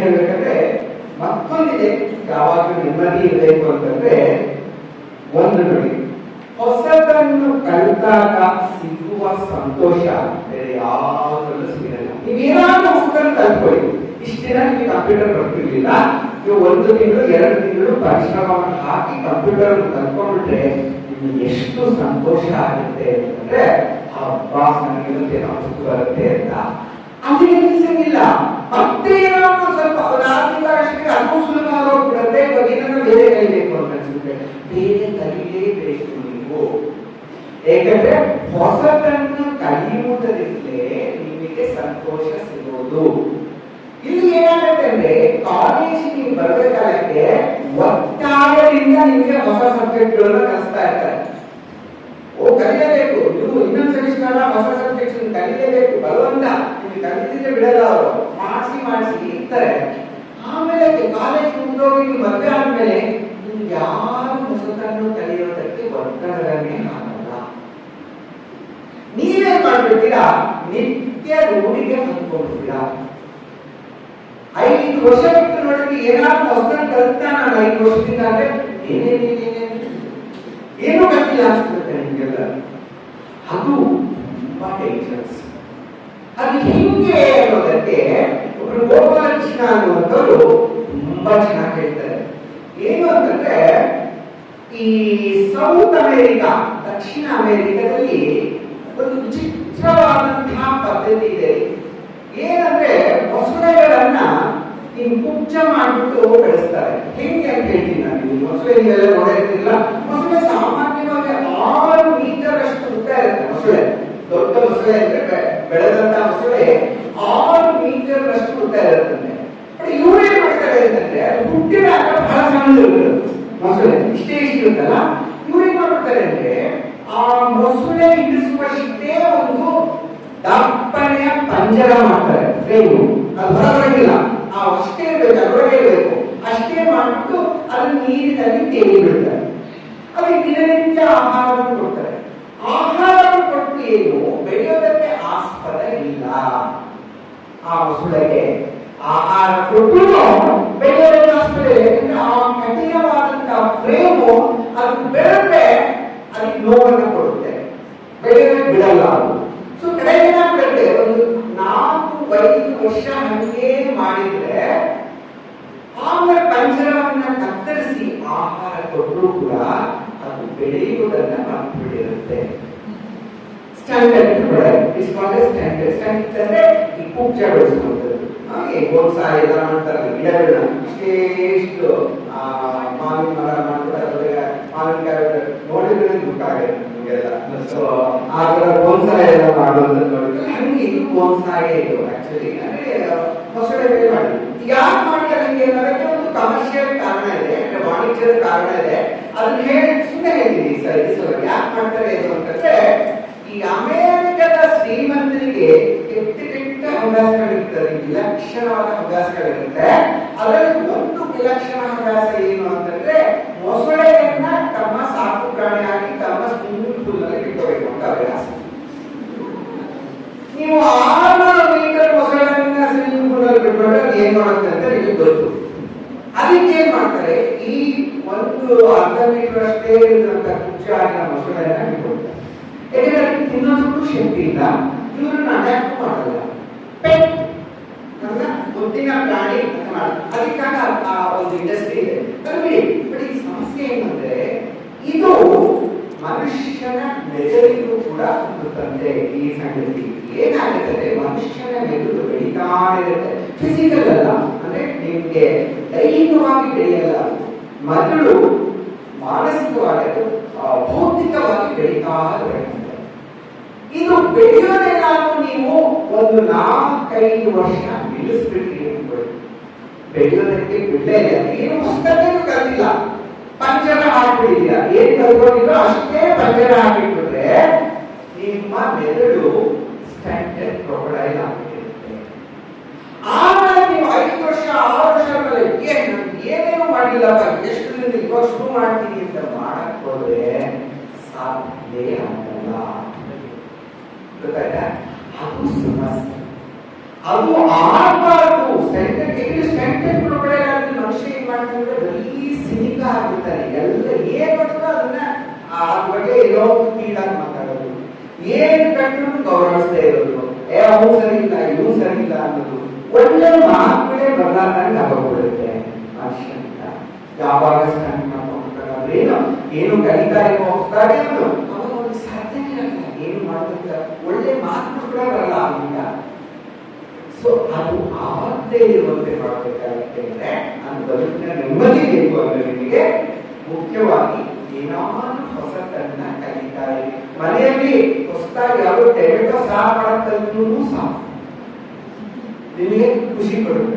ಏನ್ ಮತ್ತೊಂದಿದೆ ಯಾವಾಗಲೂ ನೆಮ್ಮದಿ ಇರಬೇಕು ಅಂತಂದ್ರೆ ಒಂದು ನೋಡಿ, ಹೊಸದನ್ನು ಕಲಿತಾಗ ಸಿಗುವ ಸಂತೋಷ ಬೇರೆ ಯಾವುದರಲ್ಲೂ ಸಿಗಲ್ಲ ನೀವೇನಾದ್ರೂ ಹೊಸದನ್ನು ಕಲ್ತ್ಕೊಳ್ಳಿ ಇಷ್ಟು ದಿನ ನಿಮಗೆ ಕಂಪ್ಯೂಟರ್ ಬರ್ತಿರ್ಲಿಲ್ಲ. ನೀವು ಒಂದು ತಿಂಗಳು, ಎರಡು ತಿಂಗಳು ಪರಿಶ್ರಮವನ್ನು ಹಾಕಿ ಕಂಪ್ಯೂಟರ್ ಕಲ್ತ್ಕೊಂಡ್ಬಿಟ್ರೆ ನಿಮ್ಗೆ ಎಷ್ಟು ಸಂತೋಷ ಆಗುತ್ತೆ ಅಂತಂದ್ರೆ, ಹಬ್ಬ ನನಗೆ ಬರುತ್ತೆ ಅಂತ. ಅಲ್ಲಿ ನಿಲ್ಸಂಗಿಲ್ಲ ಮತ್ತೆ ಏನಾದ್ರು ಸ್ವಲ್ಪ ಒಂದು ಆರು ತಿಂಗಳ ಅಷ್ಟೇ ಅದು ಸುಲಭ ಆಗೋಗ್ಬಿಡುತ್ತೆ ಇವಾಗ ಏನನ್ನ ಬೇರೆ ಕಲಿಬೇಕು ಅಂತ ಅನ್ಸುತ್ತೆ ಬೇರೆ ಕಲಿಲೇಬೇಕು ನೀವು ಏಕೆಂದ್ರೆ ಹೊಸದನ್ನು ಕಲಿಯುವುದರಿಂದಲೇ ನಿಮಗೆ ಸಂತೋಷ ಸಿಗೋದು. ಇಲ್ಲಿ ಏನಾಗುತ್ತೆ ಅಂದ್ರೆ, ಕಾಲೇಜಿಗೆ ಬರಬೇಕಾಗತ್ತೆ ಒತ್ತಾಯದಿಂದ ನಿಮಗೆ ಹೊಸ ಸಬ್ಜೆಕ್ಟ್ಗಳನ್ನ ಕಲಿಸ್ತಾ ಇರ್ತಾರೆ. ಓ, ಕಲಿಯಬೇಕು. ನೀವು ಇನ್ನೊಂದು ಸೆಮಿಸ್ಟರ್ ಹೊಸ ಸಬ್ಜೆಕ್ಟ್ ಕಲಿಯಬೇಕು. ಬಲವಂತ ನಿಮ್ಗೆ ಕಲಿತಿದ್ರೆ ಬಿಡಲ್ಲ ಅವರು. ಮಾಡಿಸಿ ಮಾಡಿಸಿ ಇರ್ತಾರೆ. ಆಮೇಲೆ ಕಾಲೇಜ್ ಮುಂದೋಗಿ ನೀವು ಮದುವೆ ಆದ್ಮೇಲೆ ಯಾರು ಹೊಸತನ್ನು ಕಲಿಯೋದಕ್ಕೆ ಒತ್ತಡವನ್ನೇ ಹಾಕಲ್ಲ ನೀವೇನ್ ಮಾಡ್ಬಿಡ್ತೀರಾ ನಿತ್ಯ ರೂಢಿಗೆ ಹೊಂದ್ಕೊಂಡ್ಬಿಡ್ತೀರಾ ಐದು ವರ್ಷ ಬಿಟ್ಟು ನೋಡಿದ್ರೆ ಏನಾದ್ರು ಹೊಸದನ್ನು ಕಲಿತಾ ನಾನು ಐದು ವರ್ಷದಿಂದ ಅಂದ್ರೆ ಏನು ಗೊತ್ತಿಲ್ಲ ಅನ್ಸ್ಬಿಡುತ್ತೆ ನಿಮ್ಗೆಲ್ಲ. ಅದು ತುಂಬಾ ಡೇಂಜರಸ್ ಅದು ಹಿಂಗೆ ಅನ್ನೋದಕ್ಕೆ ಒಬ್ರು ಗೋಪಾಲಕೃಷ್ಣ ಅನ್ನುವಂಥವ್ರು ತುಂಬಾ ಚೆನ್ನಾಗಿ ಹೇಳ್ತಾರೆ. ಏನು ಅಂತಂದ್ರೆ, ಈ ಸೌತ್ ಅಮೆರಿಕಾ ದಕ್ಷಿಣ ಅಮೆರಿಕದಲ್ಲಿ ಒಂದು ವಿಚಿತ್ರವಾದಂತಹ ಪದ್ಧತಿ ಇದೆ ಏನಂದ್ರೆ ಮೊಸಳೆಗಳನ್ನ ನೀವು ಕುಚ್ಚ ಮಾಡಿಬಿಟ್ಟು ಬೆಳೆಸ್ತಾರೆ. ಹೆಂಗೆ ಅಂತ ಹೇಳ್ತೀನಿ ನಾನು ನೀವು ಮೊಸಳೆ ನೀವೆಲ್ಲ ನೋಡಿರ್ತಿಲ್ಲ ಮೊಸಳೆ ಸಾಮಾನ್ಯವಾಗಿ ಆರು ಮೀಟರ್ ಅಷ್ಟು ಉದ್ದ ಇರುತ್ತೆ ಮೊಸಳೆ. ದೊಡ್ಡ ಮೊಸಳೆ ಅಂದ್ರೆ ಬೆಳೆದಂತ ಮೊಸಳೆ ಆರು ಮೀಟರ್ ಅಷ್ಟು ಉದ್ದ ಇರುತ್ತೆ ಬಟ್ ಇವ್ರು ಏನ್ ಮಾಡ್ತಾರೆ ಅಂತಂದ್ರೆ ಅದು ಹುಟ್ಟಿದಾಗ ಬಹಳ ಸಣ್ಣದಿರುತ್ತೆ ಮೊಸಳೆ. ಇಷ್ಟೇ ಇಷ್ಟಿರುತ್ತಲ್ಲ? ಇವ್ರು ಏನ್ ಮಾಡ್ತಾರೆ ಅಂದ್ರೆ ಆ ಮೊಸಳೆ ಇಳಿಸುವಷ್ಟೇ ಒಂದು ದಪ್ಪನೆಯ ಪಂಜರ ಮಾಡ್ತಾರೆ. ಫ್ರೇಮು ಅದು ಹೊರಬರಂಗಿಲ್ಲ ಆ ಅಷ್ಟೇ ಇರಬೇಕು ಅದರೊಳಗೆ ಇರಬೇಕು ಅಷ್ಟೇ ಮಾಡಿಬಿಟ್ಟು ಅದು ನೀರಿನಲ್ಲಿ ತೇಲಿ ಬಿಡ್ತಾರೆ. ಅದಕ್ಕೆ ದಿನನಿತ್ಯ ಆಹಾರವನ್ನು ಕೊಡ್ತಾರೆ. ಆಹಾರವನ್ನು ಕೊಟ್ಟು ಏನು? ಬೆಳೆಯೋದಕ್ಕೆ ಆಸ್ಪದ ಇಲ್ಲ. ಆ ಮೊಸಳೆಗೆ ಆಹಾರ ಕೊಟ್ಟು ಬೆಳೆಯೋದಕ್ಕೆ ಆಸ್ಪದ ಆ ಕಠಿಣವಾದಂತಹ ಫ್ರೇಮು ಅದು ಅದಕ್ಕೆ ನೋವನ್ನು ಕೊಡುತ್ತೆ ಬೆಳೆಯೋದಕ್ಕೆ ಬಿಡಲ್ಲ ಅದು ಸೊ ಕಡೆಗೆ ಏನಾಗ್ಬಿಡುತ್ತೆ ಒಂದು ನಾಲ್ಕು ಐದು ವರ್ಷ ಹಂಗೆ ಮಾಡಿದ್ರೆ ಆಮೇಲೆ ಪಂಜರವನ್ನ ಕತ್ತರಿಸಿ ಆಹಾರ ಕೊಟ್ಟರು ಕೂಡ ಅದು ಬೆಳೆಯುವುದನ್ನ ಮರ್ತ್ಬಿಟ್ಟಿರುತ್ತೆ standard is called standard standard ಅಂದ್ರೆ ಈ ಕುಚ್ಚ ಬೆಳೆಸುವಂಥದ್ದು ಹಾಗೆ ಬೋನ್ಸಾಯಿ ಎಲ್ಲ ಮಾಡ್ತಾರೆ ಗಿಡಗಳನ್ನ ಇಷ್ಟೇ ಇಷ್ಟು ಆ, ಮಾವಿನ ಮರ ಮಾಡ್ಬಿಟ್ಟು ಕೆಲವರು ನೋಡಿದ್ರೆ ನಿಮಗೆಲ್ಲ. ಸೊ ಆ ಥರ ಬೋನ್ಸಾಯಿ ಎಲ್ಲ ಮಾಡೋದನ್ನ ನೋಡಿದ್ರೆ ಹಂಗೆ ಇದು ಬೋನ್ಸಾಯಿ ಇದು ಆಕ್ಚುಲಿ ಅಂದ್ರೆ ಹೊಸ ಬೆಳೆ ಮಾಡಿ ಯಾಕೆ ಮಾಡ್ತಾರೆ ಹಂಗೆ ಅನ್ನೋದಕ್ಕೆ ಒಂದು ಕಮರ್ಷಿಯಲ್ ಕಾರಣ ಇದೆ ಅಂದ್ರೆ ವಾಣಿಜ್ಯದ ಕಾರಣ ಇದೆ. ಅದನ್ನ ಹೇಳಿ ಸುಮ್ಮನೆ ಹೇಳ್ತೀನಿ ಸರ್. ಸಲ ಯಾಕೆ ಮಾಡ್ತಾರೆ ಇದು ಅಂತಂದ್ರೆ ಈ ಅಮೆರಿಕದ ಶ್ರೀಮಂತರಿಗೆ ಕೆಟ್ಟ ಹವ್ಯಾಸಗಳಿರ್ತದೆ ವಿಲಕ್ಷಣವಾದ ಹವ್ಯಾಸಗಳಿರುತ್ತೆ ಅದರಲ್ಲಿ ಒಂದು ವಿಲಕ್ಷಣ ಹವ್ಯಾಸ ಏನು ಅಂತಂದ್ರೆ, ಮೊಸಳೆಯನ್ನ ತಮ್ಮ ಸಾಕು ಪ್ರಾಣಿಯಾಗಿ, ತಮ್ಮ ಸ್ವಿಮ್ಮಿಂಗ್ ಪೂಲ್ನಲ್ಲಿ ಇಟ್ಕೋಬೇಕು ಅಂತ ಹವ್ಯಾಸ ನೀವು ಆರುನೂರು ಮೀಟರ್ ಮೊಸಳೆಯನ್ನ ಸ್ವಿಮ್ಮಿಂಗ್ ಪೂಲ್ ಅಲ್ಲಿ ಬಿಟ್ಕೊಂಡ್ರೆ ಏನ್ ಮಾಡುತ್ತೆ ಅಂತ ಗೊತ್ತು. ಅದಕ್ಕೆ ಏನ್ ಮಾಡ್ತಾರೆ? ಈ ಒಂದು ಅರ್ಧ ಮೀಟರ್ ಅಷ್ಟೇ ಇರುವಂತ ಕುಚ್ಚ ಆಗಿನ ಮೊಸಳೆಯನ್ನ ಇಟ್ಕೊಳ್ತಾರೆ ಯಾಕಂದ್ರೆ ತಿನ್ನೋದಕ್ಕೂ ಶಕ್ತಿ ಇಲ್ಲ. ಇವ್ರನ್ನ ಅಟ್ಯಾಕ್ ಮಾಡಲ್ಲ. ಪೆಟ್ ಮುದ್ದಿನ ಪ್ರಾಣಿ ಅಂತ ಆ ಒಂದು ಇಂಡಸ್ಟ್ರಿ ಇದೆ. ಬಿಡಿ ಬಟ್ ಈ ಸಮಸ್ಯೆ ಏನಂದ್ರೆ, ಇದು ಮನುಷ್ಯನ ಮೆದುಳಿಗೂ ಕೂಡ ಹುಟ್ಟುತ್ತಂತೆ ಈ ಸಂಗತಿ ಏನಾಗುತ್ತದೆ? ಮನುಷ್ಯನ ಮೆದುಳು ಬೆಳೀತಾ ಇರುತ್ತೆ. ಫಿಸಿಕಲ್ ಅಲ್ಲ. ಅಂದ್ರೆ ನಿಮ್ಗೆ ದೈಹಿಕವಾಗಿ ಬೆಳೆಯಲ್ಲ. ಮೆದುಳು ಮಾನಸಿಕವಾಗಿ ಭೌತಿಕವಾಗಿ ಬೆಳೀತಾ ಇರುತ್ತೆ. ಬೆಳೆಯೋದೇನಾದ್ರೂ ನೀವು ಒಂದು ನಾಲ್ಕೈದು ವರ್ಷ ನಿಲ್ಲಿಸ್ಬಿಟ್ರಿ ಬೆಳೆಯೋದಕ್ಕೆ ಬಿಡಲೇ ಏನು ಪುಸ್ತಕನೂ ಕಲಿಲ್ಲ. ಪಂಚರ ಹಾಕ್ಬಿಟ್ಟಿದ್ದೀರ? ಏನ್ ಕಲ್ಕೊಂಡಿದ್ರು ಅಷ್ಟೇ ಪಂಚರ ಹಾಕಿಟ್ಬಿಟ್ರೆ ನಿಮ್ಮ ಮೆದುಳು ಸ್ಟ್ಯಾಂಡರ್ಡ್ ಪ್ರೊಪಡೈಲ್ ಆಗಿರುತ್ತೆ ಆಮೇಲೆ ನೀವು ಐದು ವರ್ಷ, ಆರು ವರ್ಷ ಮೇಲೆ ಏನ್ ಏನೇನು ಮಾಡಿಲ್ಲಪ್ಪ, ಎಷ್ಟು ಇವಾಗ ಶುರು ಮಾಡ್ತೀನಿ ಅಂತ ಮಾಡಕ್ ಹೋದ್ರೆ ಸಾಧ್ಯ ಆಗಲ್ಲ. ಗೊತ್ತಾಯ್ತಾ? ಅದು ಸಮಸ್ಯೆ ಅದು ಆಗಬಾರ್ದು ಸ್ಟೆಂಟೆಡ್ ಇಲ್ಲಿ ಸ್ಟ್ಯಾಂಡರ್ಡ್ ಮನುಷ್ಯ ಏನ್ ಮಾಡ್ತಾರೆ ಬರೀ ಸಿನಿಕ ಆಗ್ಬಿಡ್ತಾನೆ ಎಲ್ಲ ಏನ್ ಬರ್ತದೋ ಅದನ್ನ ಆ ಬಗ್ಗೆ ಇರೋ ಕೀಳಾಗಿ ಮಾತಾಡೋದು. ಏನ್ ಕಂಡ್ರು ಗೌರವಿಸ್ತಾ ಇರೋದು. ಏ, ಅವು ಸರಿ ಇಲ್ಲ ಇವು ಸರಿ ಇಲ್ಲ ಅನ್ನೋದು. ಒಳ್ಳೆ ಮಾತುಗಳೇ ಬರಲಾರ್ದಂಗೆ ಆಗೋಗ್ಬಿಡುತ್ತೆ ಮನುಷ್ಯ ಅಂತ ಯಾವಾಗ ಸ್ಟ್ಯಾಂಡ್ ಅವ್ರೇನು ಏನು ಕಲಿತಾ ಇರೋ ಅವಾಗ ಅವ್ನಿಗೆ ಸಾಧ್ಯನೇ ಇರಲ್ಲ ಏನು ಮಾಡ್ಬೇಕ ಒಳ್ಳೆ ಮಾತು ಕೂಡ ಬರಲ್ಲ ಅವನಿಗೆ ಸೊ ಅದು ಆವತ್ತೇ ಇರುವಂತೆ ಮಾಡಬೇಕಾಗುತ್ತೆ ಅಂದ್ರೆ ನನ್ನ ಬದುಕಿನ ನೆಮ್ಮದಿ ಬೇಕು ಅಂದ್ರೆ ನಿಮಗೆ ಮುಖ್ಯವಾಗಿ ಏನಾದ್ರು ಹೊಸತನ್ನ ಕಲಿತಾರೆ. ಮನೆಯಲ್ಲಿ ಹೊಸದಾಗಿ ಯಾರು ಟೆಮೆಟೊ ಸಹ ಮಾಡಕ್ ಸಹ ನಿಮಗೆ ಖುಷಿ ಕೊಡುತ್ತೆ.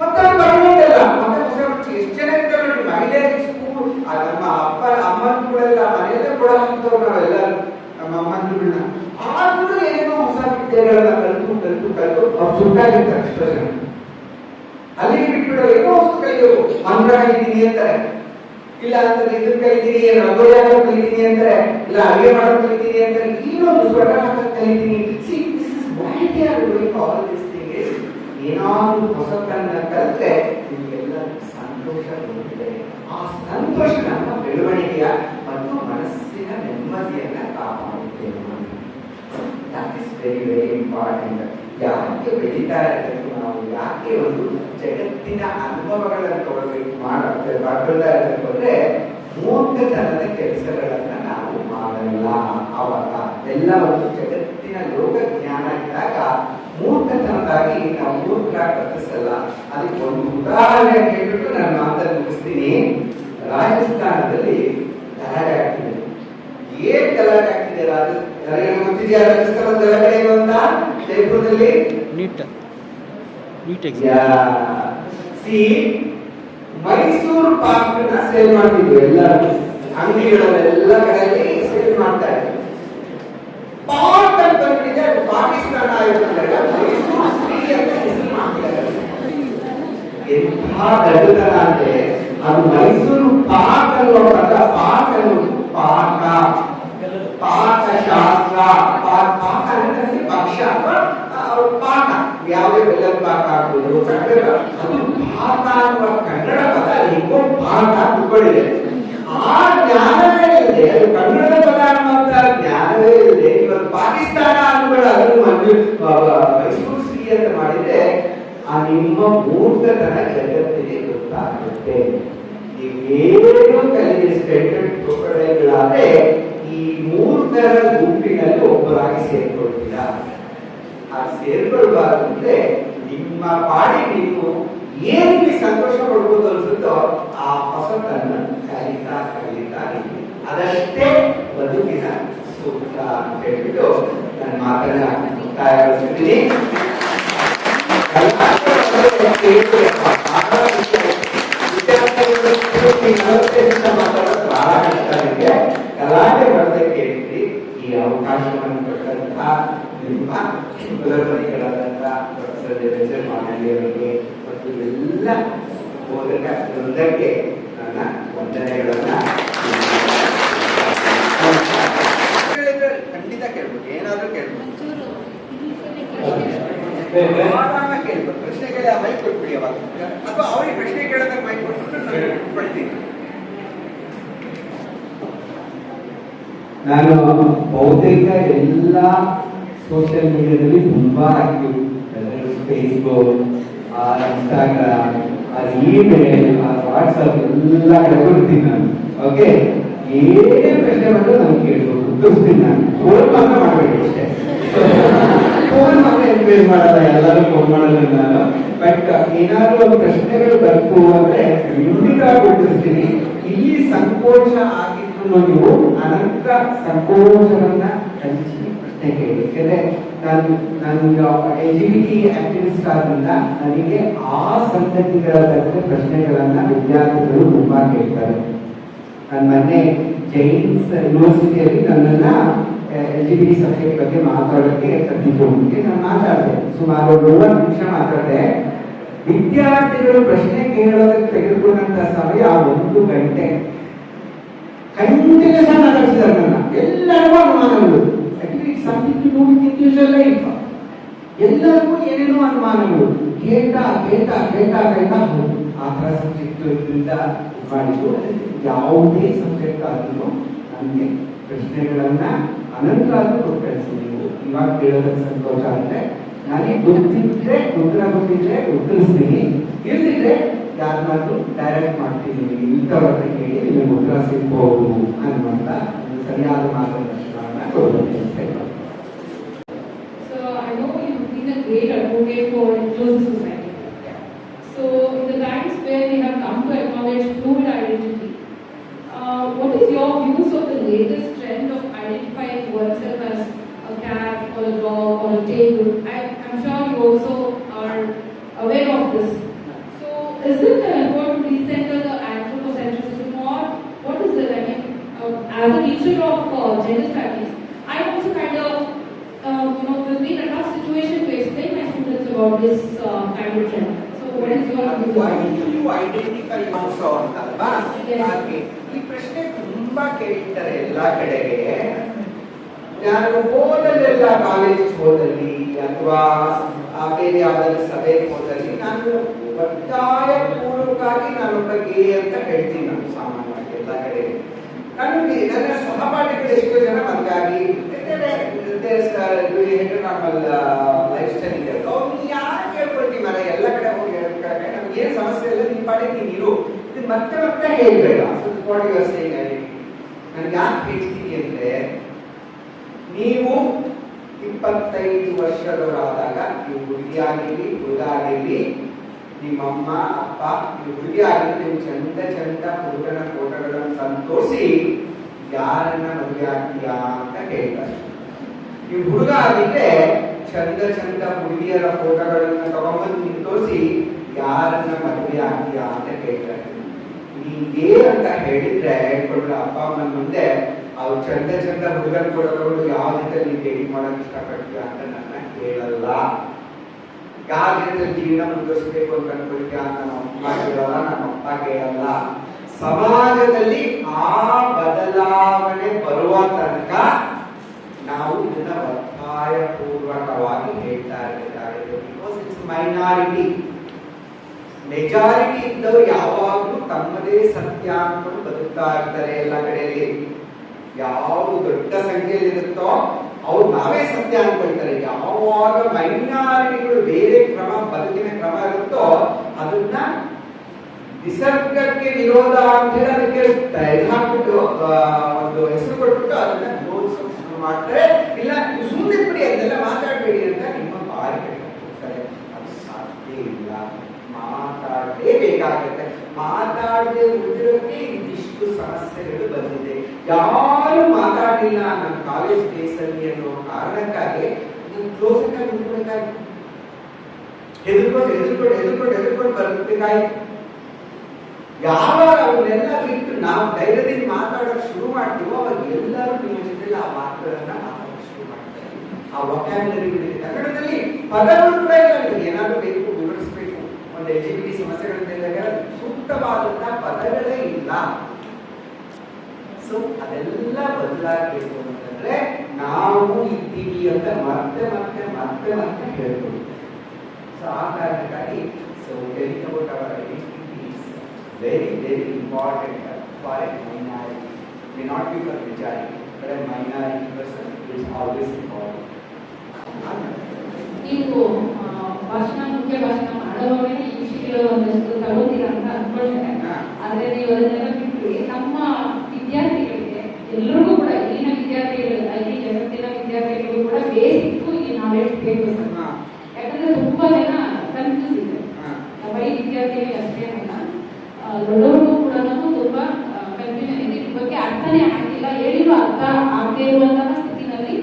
ಮತ್ತೆ ಬರಬೇಕಲ್ಲ ಮತ್ತೆ ಹೊಸ ಎಷ್ಟು ಜನ ಇರ್ತಾರೆ ನೋಡಿ ಮಹಿಳೆಯರಿಗೆ ಸ್ಕೂಲ್ ನಮ್ಮ ಅಪ್ಪ, ಅಮ್ಮನ ಕೂಡ ಮನೆಯಲ್ಲೇ ಕೊಡಲ್ಲ ನಾವೆಲ್ಲ ನಮ್ಮ ಅಮ್ಮಂದ್ರನ್ನ ಆದ್ರೂ ಏನೇನೋ ಹೊಸ ವಿದ್ಯೆಗಳನ್ನ ಕಲಿತು ಕಲಿತು ಕಲಿತು ಅವ್ರು ಸುಟ್ಟಾಗಿರ್ತಾರೆ ಎಷ್ಟೋ ಜನ ಬಿಟ್ಬಿಡೋ ಏನೋ ಹೊಸ ಕಲಿಯೋ ಮಂತ್ರ ಕಲಿತೀನಿ ಅಂತಾರೆ. ಇಲ್ಲ ಅಂತಂದ್ರೆ ಇದನ್ನ ಕಲಿತೀನಿ ರಂಗೋಲಿ ಕಲಿತೀನಿ ಅಂತಾರೆ. ಇಲ್ಲ ಅಡುಗೆ ಮಾಡೋ ಕಲಿತೀನಿ ಅಂತಾರೆ. ಇನ್ನೊಂದು ಸ್ವೆಟರ್ ಹಾಕೋದ್ ಕಲಿತೀನಿ. ಸಿ ಹೊಸತನ್ನ ನಿಮಗೆಲ್ಲ ಸಂತೋಷ ಬರುತ್ತೆ. ಆ ಸಂತೋಷ ನಮ್ಮ ಬೆಳವಣಿಗೆಯ ಮತ್ತು ಮನಸ್ಸಿನ ನೆಮ್ಮದಿಯನ್ನ ಕಾಪಾಡುತ್ತೆ that is very very important ಯಾಕೆ ಬೆಳೀತಾ ಇರಬೇಕು ನಾವು ಯಾಕೆ ಒಂದು ಜಗತ್ತಿನ ಅನುಭವಗಳನ್ನು ತಗೊಳ್ಬೇಕು ಮಾಡುತ್ತೆ ಬರ್ತಾ ಇರಬೇಕು ಅಂದ್ರೆ ಮೂರ್ಖತನದ ಕೆಲಸಗಳನ್ನ ನಾವು ಮಾಡಲ್ಲ ಅವಾಗ ಎಲ್ಲ ಒಂದು ಜಗತ್ತಿನ ಲೋಕ ಜ್ಞಾನ ಇದ್ದಾಗ ಮೂರ್ಖತನದಾಗಿ ನಾವು ಮೂರ್ಖರಾಗಿ ವರ್ತಿಸಲ್ಲ ಅದಕ್ಕೆ ಒಂದು ಉದಾಹರಣೆ ಹೇಳ್ಬಿಟ್ಟು ನಾನು ಮಾತನ್ನು ಮುಗಿಸ್ತೀನಿ ರಾಜಸ್ಥಾನದಲ್ಲಿ ಆಗ್ತಿದೆ ಏನ್ ಗಲಾಟೆ ಆಗ್ತಿದೆ ಅದು? ಯಾರಿಗಾದ್ರು ಗೊತ್ತಿದೆಯಾ? ರಾಜಸ್ಥಾನದ ಗಲಾಟೆ ಏನು ಅಂತ? ಜೈಪುರದಲ್ಲಿ? ನೀಟ್. ಸಿ. ಮೈಸೂರು ಪಾಕ್ ಸೇಲ್ ಮಾಡ್ತಿದ್ವಿ ಎಲ್ಲ ಅಂಗಡಿಗಳೆಲ್ಲ ಕಡೆಯಲ್ಲಿ ಸೇಲ್ ಮಾಡ್ತಾರೆ ಪಾಟ್ ಅಂತ ಬಂದಿದೆ ಅದು ಪಾಕಿಸ್ತಾನ ಆಗಿರೋದ್ರಿಂದ ಮೈಸೂರು ಸ್ತ್ರೀ ಅಂತ ಹೆಸರು ಮಾಡ್ತಾರೆ. ಎಂಥ ದಡ್ಡತನ ಅಂದ್ರೆ ಅದು ಮೈಸೂರು ಪಾಕ್ ಅನ್ನೋ ಪದ ಪಾಕ್ ಅನ್ನೋದು ಪಾಕ. ಪಾಕ ಅಂದ್ರೆ ಪಕ್ಷ ಅಥವಾ ಪಾಠ ಯಾವುದೇ ಬೆಲ್ಲದ ಪಾಕ ಆಗ್ಬೋದು, ಕನ್ನಡ ಅದು ಪಾಕ ಅನ್ನುವ ಕನ್ನಡ ಪದ ಹೇಗೋ ಪಾಕ ತಿಳ್ಕೊಂಡಿದೆ ಆ ಜ್ಞಾನವೇ ಇದೆ ಅದು ಕನ್ನಡ ಪದ ಅನ್ನುವಂತ ಜ್ಞಾನವೇ ಇದೆ ಇವತ್ತು ಪಾಕಿಸ್ತಾನ ಅಂದ್ಬೇಡ ಅದನ್ನು ಶ್ರೀ ಅಂತ ಮಾಡಿದ್ರೆ, ಆ ನಿಮ್ಮ ಮೂರ್ತತನ ಜಗತ್ತಿಗೆ ಗೊತ್ತಾಗುತ್ತೆ. ನೀವೇನು ಕಲಿಯ ಸ್ಟೇಟೆಡ್ ಪ್ರೊಪಡೈಗಳಾದ್ರೆ ಈ ಮೂರ್ತರ ಗುಂಪಿನಲ್ಲಿ ಒಬ್ಬರಾಗಿ ಸೇರ್ಕೊಳ್ತೀರಾ ಆ ಸೇರ್ಕೊಳ್ಬಾರ್ದು ಅಂದ್ರೆ ನಿಮ್ಮ ಪಾಡಿ ನೀವು ಏನ್ ನಿಮಗೆ ಸಂತೋಷ ಪಡ್ಬೋದು ಅನ್ಸುತ್ತೋ ಆ ಹೊಸತನ್ನ ಕಲಿತಾ ಕಲಿತಾ. ಅದಷ್ಟೇ ಬದುಕಿನ ಸೂಕ್ತ ಅಂತ ಹೇಳ್ಬಿಟ್ಟು ನನ್ನ ಮಾತನ್ನ ಗಲಾಟೆ ಬರದೆ ಕೇಳಿದ್ರಿ ಈ ಅವಕಾಶವನ್ನು ಕೊಟ್ಟಂತಹ ನಿಮ್ಮ ಕುಲಪತಿಗಳಾದಂತಹ ಪ್ರೊಫೆಸರ್ ದೇವೇಂದ್ರ ಮಾನಂದಿ ಅವರಿಗೆ ಮತ್ತು ಎಲ್ಲ ಬೋಧಕ ವೃಂದಕ್ಕೆ ನನ್ನ ವಂದನೆಗಳನ್ನ ಖಂಡಿತ ಕೇಳ್ಬೇಕು ಏನಾದ್ರೂ ಕೇಳ್ಬೇಕು ಕೇಳ್ಬೇಕು ಕೇಳ್ಬೋದು ಪ್ರಶ್ನೆ ಕೇಳಿ ಆ ಮೈಕ್ ಕೊಟ್ಬಿಡಿ ಅವಾಗ ಅಥವಾ ಅವ್ರಿಗೆ ಪ್ರಶ್ನೆ ಕೇಳೋದಕ್ಕೆ ಮೈಕ್ ಕೊಟ್ಬಿಟ್ಟು ನಾನು ಕೊಡ್ತೀನಿ ನಾನು ಬಹುತೇಕ ಎಲ್ಲ ಸೋಷಿಯಲ್ ಮೀಡಿಯಾದಲ್ಲಿ ತುಂಬಾ active Facebook Instagram email WhatsApp ಎಲ್ಲ ಕಡೆ ಕೊಡ್ತೀನಿ ನಾನು. ಓಕೆ ಏನೇ ಪ್ರಶ್ನೆ ಬಂದ್ರು ನಾನು ಕೇಳ್ಬೋದು. ಉತ್ತರಿಸ್ತೀನಿ ನಾನು. ಫೋನ್ ಮಾತ್ರ ಮಾಡಬೇಡಿ ಅಷ್ಟೇ. ಫೋನ್ ಮಾತ್ರ ಎನ್ಕರೇಜ್ ಮಾಡಲ್ಲ, ಎಲ್ಲರೂ ಫೋನ್ ಮಾಡಲ್ಲ ನಾನು. ಬಟ್ ಏನಾದರೂ ಒಂದು ಪ್ರಶ್ನೆಗಳು ಬಂತು ಅಂದ್ರೆ ಖಂಡಿತ ಉತ್ತರಿಸ್ತೀನಿ. ಇಲ್ಲಿ ಸಂಕೋಚ ಆಗಿದ್ರು ನೀವು ಅನಂತ ಸಂಕೋಚವನ್ನ ಹಂಚಿ ಪ್ರಶ್ನೆ ಕೇಳಿ ಯಾಕಂದ್ರೆ ನಾನು ನಾನು ಎಜಿಬಿಟಿ ಆಕ್ಟಿವಿಸ್ಟ್ ಆದ್ರಿಂದ ನನಗೆ ಆ ಸಂಗತಿಗಳ ಬಗ್ಗೆ ಪ್ರಶ್ನೆಗಳನ್ನ ವಿದ್ಯಾರ್ಥಿಗಳು ತುಂಬಾ ಕೇಳ್ತಾರೆ. ನಾನು ಮೊನ್ನೆ ಜೈನ್ಸ್ ಯೂನಿವರ್ಸಿಟಿಯಲ್ಲಿ ನನ್ನನ್ನ ಎಲ್ ಟಿ ಸಬ್ಜೆಕ್ಟ್ ಬಗ್ಗೆ ಮಾತಾಡೋಕ್ಕೆ ಕರೆದಿದ್ದು ನಾನು ಮಾತಾಡಿದೆ. ಸುಮಾರು ಮೂವತ್ತು ನಿಮಿಷ ಮಾತಾಡಿದೆ. ವಿದ್ಯಾರ್ಥಿಗಳು ಪ್ರಶ್ನೆ ಕೇಳೋದಕ್ಕೆ ತೆಗೆದುಕೊಂಡಂತ ಸಮಯ ಒಂದು ಗಂಟೆ. ಕಂಟಿನ್ಯೂಸ್ ಆಗಿ ಮಾತಾಡ್ತಿದ್ದಾರೆ ನನ್ನ ಎಲ್ಲರಿಗೂ ಅನುಮಾನಗಳು something to do with individual life ಎಲ್ಲರಿಗೂ ಏನೇನೋ ಅನುಮಾನಗಳು ಕೇಳ್ತಾ ಕೇಳ್ತಾ ಕೇಳ್ತಾ ಕೇಳ್ತಾ ಆ ಥರ ಸಬ್ಜೆಕ್ಟ್ ಇಂದ ಮಾಡಿದ್ದು. ಯಾವುದೇ ಸಬ್ಜೆಕ್ಟ್ ಆದ್ರೂ ನನಗೆ ಪ್ರಶ್ನೆಗಳನ್ನ ಅನಂತರ ಕೊಟ್ಟು ಕಳಿಸಿ ನೀವು. ಇವಾಗ ಕೇಳೋದಕ್ಕೆ ಸಂತೋಷ ಅಂದ್ರೆ ನನಗೆ ಗೊತ್ತಿದ್ರೆ ಉತ್ತರ ಗೊತ್ತಿದ್ರೆ ಉತ್ತರಿಸ್ತೀನಿ ಇಲ್ದಿದ್ರೆ ಯಾರನ್ನಾದ್ರೂ ಡೈರೆಕ್ಟ್ ಮಾಡ್ತೀನಿ ಇಂಥವ್ರನ್ನ ಕೇಳಿ ನಿಮಗೆ ಉತ್ತರ ಸಿಗ್ಬಹುದು ಅನ್ನುವಂತ ಒಂದು ಸರಿಯಾದ ಮಾರ್ಗದರ್ಶನವನ್ನ ಕೊಡ್ಬೇಕು ಅಂತ ಹೇಳ್ಬೋದು. So I know you've been a great advocate for inclusive society. So in the times where we have come to acknowledge fluid identity, uh, what is your views of the latest trend of identifying oneself as a cat or a dog or a table? I, I'm sure you also are aware of this. So is it an effort to recenter the anthropocentrism or what is it? I mean, uh, as a teacher of uh, gender studies, I also kind of uh, you know, we've been in a tough situation to explain my students about this uh, kind of trend. So what is your ಅದು views on it? ವೈದ್ಯು identify ಮಾಡಿಸೋ ಅಂತಲ್ವಾ Yes. ಹಾಗೆ ಈ ಪ್ರಶ್ನೆ ತುಂಬಾ ಕೇಳ್ತಾರೆ ಎಲ್ಲಾ ಕಡೆಗೆ ನಾನು ಹೋದಲ್ಲೆಲ್ಲ ಕಾಲೇಜ್ ಹೋದಲ್ಲಿ ಅಥವಾ ಆ ಬೇರೆ ಯಾವ್ದಾದ್ರು ಸಭೆಗೆ ಹೋದಲ್ಲಿ ನಾನು ಒತ್ತಾಯ ಪೂರ್ವಕವಾಗಿ ನಾನೊಬ್ಬ ಗೇ ಅಂತ ಹೇಳ್ತೀನಿ ನಾನು ಸಾಮಾನ್ಯವಾಗಿ ಎಲ್ಲ ಕಡೆ. ನನಗೆ ನನ್ನ ಸಹಪಾಠಿಗಳು ಎಷ್ಟೋ ಜನ ಮದುವಾಗಿ ನಾರ್ಮಲ್ ಲೈಫ್ ಸ್ಟೈಲ್ ಇದೆ. ಅವ್ರು ಯಾರು ಕೇಳ್ಕೊಳ್ತೀವಿ ಮರ ಎಲ್ಲ ಕಡೆ ಹೋಗಿ ಹೇಳ್ಬೇಕಾದ್ರೆ ನಮ್ಗೆ ಏನು ಸಮಸ್ಯೆ ಇಲ್ಲ ನಿಮ್ಮ ಪಾಡಿಗೆ ನೀನು. ಇದು ಮತ್ತೆ ಮತ್ತೆ ಹೇಳ್ಬೇಡ. ಆರ್ ಸೇಯಿಂಗ್ ನನಗೆ ಯಾಕೆ ಹೇಳ್ತೀನಿ ಅಂದ್ರೆ, ನೀವು ಇಪ್ಪತ್ತೈದು ವರ್ಷದವರಾದಾಗ ನೀವು ಹುಡುಗಿ ಆಗಿರ್ಲಿ ಹುಡುಗ ಆಗಿರ್ಲಿ ನಿಮ್ಮಮ್ಮ, ಅಪ್ಪ, ನೀವು ಹುಡುಗಿ ಆಗಿರ್ತೀವಿ ನೀವು ಚಂದ ಚಂದ ಹುಡುಗನ ಫೋಟೋಗಳನ್ನು ಸಂತೋಷಿ ಯಾರನ್ನ ಮದುವೆ ಆಗ್ತೀಯಾ ಅಂತ ಕೇಳ್ತಾರೆ. ನೀವು ಹುಡುಗ ಆಗಿದ್ರೆ ಚಂದ ಚಂದ ಹುಡುಗಿಯರ ಫೋಟೋಗಳನ್ನು ತಗೊಂಡು ನೀವು ಯಾರನ್ನ ಮದುವೆ ಆಗ್ತೀಯಾ ಅಂತ ಕೇಳ್ತಾರೆ. ನೀವೇ ಅಂತ ಹೇಳಿದ್ರೆ ಅಪ್ಪ ಅಮ್ಮನ ಮುಂದೆ ಅವ್ರು ಚಂದ ಚಂದ ಹುಡುಗನ ತಗೊಂಡು ಯಾವ ಜೊತೆ ನೀವು ಡೇಟಿಂಗ್ ಮಾಡಕ್ ಇಷ್ಟಪಡ್ತೀಯ ಅಂತ ನನ್ನ ಕೇಳಲ್ಲ. ಯಾರ ಜೊತೆ ಜೀವನ ಮುಂದುವರಿಸಬೇಕು ಅಂತ ಅನ್ಕೊಳ್ತೀಯ ಅಂತ ನಮ್ಮ ಅಮ್ಮ ಕೇಳಲ್ಲ, ನಮ್ಮ ಅಪ್ಪ ಕೇಳಲ್ಲ. ಸಮಾಜದಲ್ಲಿ ಆ ಬದಲಾವಣೆ ಬರುವ ತನಕ ನಾವು ಇದನ್ನ ಒತ್ತಾಯ ಪೂರ್ವಕವಾಗಿ ಹೇಳ್ತಾ ಇರ್ಬೇಕಾಗಿದೆ ಬಿಕಾಸ್ ಇಟ್ಸ್ ಮೈನಾರಿಟಿ ಮೆಜಾರಿಟಿ ಇದ್ದವರು ಯಾವಾಗಲೂ ತಮ್ಮದೇ ಸತ್ಯ ಅನ್ಕೊಂಡು ಬದುಕ್ತಾ ಇರ್ತಾರೆ ಎಲ್ಲ ಕಡೆಯಲ್ಲಿ. ಯಾವುದು ದೊಡ್ಡ ಸಂಖ್ಯೆಯಲ್ಲಿ ಇರುತ್ತೋ ಅವ್ರು ನಾವೇ ಸತ್ಯ ಅನ್ಕೊಳ್ತಾರೆ. ಯಾವಾಗ ಮೈನಾರಿಟಿಗಳು ಬೇರೆ ಕ್ರಮ, ಬದುಕಿನ ಕ್ರಮ ಇರುತ್ತೋ ಅದನ್ನ ನಿಸರ್ಗಕ್ಕೆ ವಿರೋಧ ಅಂತ ಹೇಳಿ ಅದಕ್ಕೆ ಹಾಕ್ಬಿಟ್ಟು ಒಂದು ಹೆಸರು ಕೊಟ್ಬಿಟ್ಟು ಅದನ್ನ ಶುರು ಮಾಡ್ತಾರೆ. ಇಲ್ಲ ಸುಮ್ಮನೆ ಬಿಡಿ ಅದೆಲ್ಲ ಮಾತಾಡಬೇಡಿ ಅಂತ ನಿಮ್ಮ ಬಾರಿ ಹೋಗ್ತಾರೆ ಅದು ಸಾಧ್ಯ ಇಲ್ಲ. ಮಾತಾಡಲೇಬೇಕಾಗುತ್ತೆ. ಮಾತಾಡದೆ ಉಳಿದಿರೋಕ್ಕೆ ಇದಿಷ್ಟು ಸಮಸ್ಯೆಗಳು ಬಂದಿದೆ. ಯಾರು ಮಾತಾಡಲಿಲ್ಲ ನಮ್ಮ ಕಾಲೇಜ್ ಡೇಸ್ ಅಲ್ಲಿ ಅನ್ನೋ ಕಾರಣಕ್ಕಾಗಿ ನೀವು ಕ್ಲೋಸ್ ಆಗಿ ನಿಂತ್ಕೊಳ್ಬೇಕಾಗಿತ್ತು ಹೆದರ್ಕೊಂಡು ಹೆದರ್ಕೊಂಡು ಹೆದರ್ಕೊಂಡು ಹೆದರ್ಕೊಂಡು ಬರ್ಬೇಕಾಯ್ತು. ಯಾವಾಗ ಅವನ್ನೆಲ್ಲ ಬಿಟ್ಟು ನಾವು ಧೈರ್ಯದಿಂದ ಮಾತಾಡೋಕೆ ಶುರು ಮಾಡ್ತೀವೋ ಅವಾಗ ಎಲ್ಲರೂ ನಿಮ್ಮ ಜೊತೆಲಿ ಆ ಮಾತುಗಳನ್ನ ಮಾತಾಡೋಕೆ ಶುರು ಮಾಡ್ತಾರೆ. ಆ ವೊಕ್ಯಾಬುಲರಿಗಳಿದೆ ಕನ್ನಡದಲ್ಲಿ ಪದಗಳು ಕೂಡ ಇಲ್ಲ. ಏನಾದ್ರು ಬೇಕು, ವಿವರಿಸಬೇಕು. ಒಂದು ಎಲ್ ಜಿ ಬಿ ಟಿ ಸೂಕ್ತವಾದಂತಹ ಪದಗಳೇ ಇಲ್ಲ. ಸೊ ಅದೆಲ್ಲ ಬದಲಾಗಬೇಕು ಅಂತಂದ್ರೆ ನಾವು ಇದ್ದೀವಿ ಅಂತ ಮತ್ತೆ ಮತ್ತೆ ಮತ್ತೆ ಮತ್ತೆ ಹೇಳ್ಬೋದು ಸೊ ಆ ಕಾರಣಕ್ಕಾಗಿ so telling about our identity is very very important for a minority may not be for majority but a minority person is always important ನೀವು ಆ, ಭಾಷಣ ಮುಖ್ಯ ಭಾಷಣ ಮಾಡುವಾಗಲೇ ಈ ವಿಷಯಗಳು ಒಂದಷ್ಟು ತಗೋತೀರ ಅಂತ ಅನ್ಕೊಳ್ತೇನೆ ಹಾ. ಆದ್ರೆ ನೀವು ಅದನ್ನೆಲ್ಲ ಬಿಟ್ಟು ನಮ್ಮ ವಿದ್ಯಾರ್ಥಿಗಳಿಗೆ ಎಲ್ರಿಗೂ ಕೂಡ ಇಲ್ಲಿನ ವಿದ್ಯಾರ್ಥಿಗಳು ಅಲ್ಲಿ ಜಗತ್ತಿನ ವಿದ್ಯಾರ್ಥಿಗಳಿಗೂ ಕೂಡ ಬೇಸಿಕ್ ಈ ನಾಲೆಡ್ಜ್ ಬೇಕು ಯಾಕಂದ್ರೆ ತುಂಬಾ ಜನ ಕನ್ಫ್ಯೂಸ್ ಇದೆ. ಬರೀ ವಿದ್ಯಾರ್ಥಿಗಳಿಗೆ ಅಷ್ಟೇ ಅಲ್ಲ ದೊಡ್ಡವ್ರಿಗೂ ಕೂಡ ತುಂಬಾ ಕನ್ಫ್ಯೂಷನ್ ಇದೆ. ಇದ್ರ ಬಗ್ಗೆ ಅರ್ಥನೇ ಆಗಿಲ್ಲ. ಹೇಳಿರೋ ಅರ್ಥ ಆಗದೆ ಇರುವಂತಹ ಸ್ಥಿತಿನಲ್ಲಿ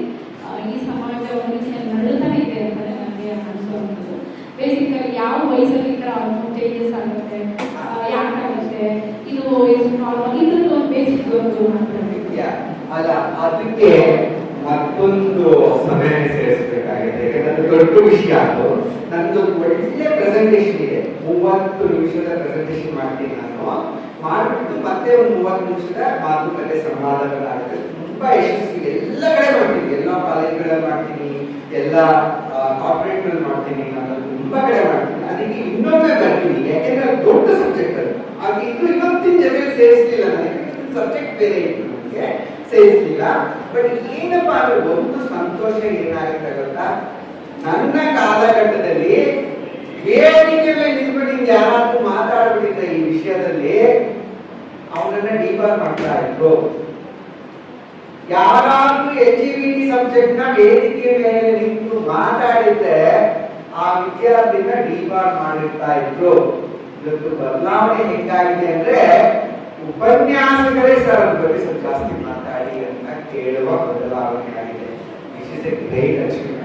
ಈ ಸಮಾಜ ಒಂದು ನಡೆತಾನೆ ಇದೆ ಅಂತ ನನಗೆ ಅನಿಸುವಂಥದ್ದು ಬೇಸಿಕಲಿ ಯಾವ ವಯಸ್ಸಲ್ಲಿ ಈ ಥರ ಚೇಂಜಸ್ ಆಗುತ್ತೆ ಆ, ಯಾಕಾಗುತ್ತೆ ಇದು ಎಷ್ಟು ನಾರ್ಮಲ್ ಇದ್ರದ್ದು ಒಂದು ಬೇಸಿಕ್ ಒಂದು ಮಾತಾಡಬೇಕು Yeah. ಅಲ್ಲ ಅದಕ್ಕೆ ಮತ್ತೊಂದು ಸಮಯ ಸೇರಿಸಬೇಕಾಗಿದೆ. ಯಾಕಂದ್ರೆ ದೊಡ್ಡ ವಿಷಯ ಅದು. ನಂದು ಒಳ್ಳೆ ಪ್ರೆಸೆಂಟೇಶನ್ ಇದೆ. ಮೂವತ್ತು ನಿಮಿಷದ ಪ್ರೆಸೆಂಟೇಶನ್ ಮಾಡ್ತೀನಿ ನಾನು. ಮಾಡ್ಬಿಟ್ಟು ಮತ್ತೆ ಒಂದು ಮೂವತ್ತು ನಿಮಿಷದ ಮಾತುಕತೆ ಸಂವಾದಗಳಾಗುತ್ತೆ. ತುಂಬಾ ಯಶಸ್ವಿ ಎಲ್ಲ ಕಡೆ ಮಾಡ್ತೀನಿ. ಎಲ್ಲ ಕಾಲೇಜ್ಗಳಲ್ಲಿ ಮಾಡ್ತೀನಿ. ಎಲ್ಲ ಕಾರ್ಪೊರೇಟ್ಗಳಲ್ಲಿ ಮಾಡ್ತೀನಿ. ನಾನು ತುಂಬಾ ಕಡೆ ಮಾಡ್ತೀನಿ. ಅದಕ್ಕೆ ಇನ್ನೊಮ್ಮೆ ಬರ್ತೀನಿ ಯಾಕೆಂದ್ರೆ ದೊಡ್ಡ ಸಬ್ಜೆಕ್ಟ್ ಅದು. ಹಾಗೆ ಇದು ಇವತ್ತಿನ ಜೊತೆ ಸೇರಿಸಲಿಲ್ಲ ನನಗೆ ಸಬ್ಜೆಕ್ಟ್ ಬೇರೆ ಇತ್ತು ನನಗೆ. ಸೇರಿಸಲಿಲ್ಲ ಬಟ್ ಏನಪ್ಪಾ ಅಂದ್ರೆ ಒಂದು ಸಂತೋಷ ಏನಾಗುತ್ತೆ ಗೊತ್ತಾ? ನನ್ನ ಕಾಲಘಟ್ಟದಲ್ಲಿ ಬೇಡಿಕೆ ಮೇಲೆ ನಿಂತ್ಕೊಂಡು ಯಾರಾದ್ರೂ ಮಾತಾಡ್ಬಿಟ್ಟಿದ್ದ ಈ ವಿಷಯದಲ್ಲಿ ಅವನನ್ನ ಡಿಬಾರ್ ಮಾಡ್ತಾ ಇದ್ರು. ಯಾರಾದ್ರೂ ಎಚ್ ಇ ವಿ ಸಬ್ಜೆಕ್ಟ್ನ ವೇದಿಕೆ ಮೇಲೆ ನಿಂತು ಮಾತಾಡಿದ್ರೆ ಆ ವಿದ್ಯಾರ್ಥಿನ ಡಿಬಾರ್ ಮಾಡಿರ್ತಾ ಇದ್ರು. ಇದಕ್ಕೆ ಬದಲಾವಣೆ ಹೆಂಗಾಗಿದೆ ಅಂದ್ರೆ ಉಪನ್ಯಾಸಗಳೇ ಸರ್ ಜಾಸ್ತಿ ಮಾತಾಡಿ. ಅಂತ ಕೇಳುವ ಬದಲಾವಣೆ ಆಗಿದೆ this is a great achievement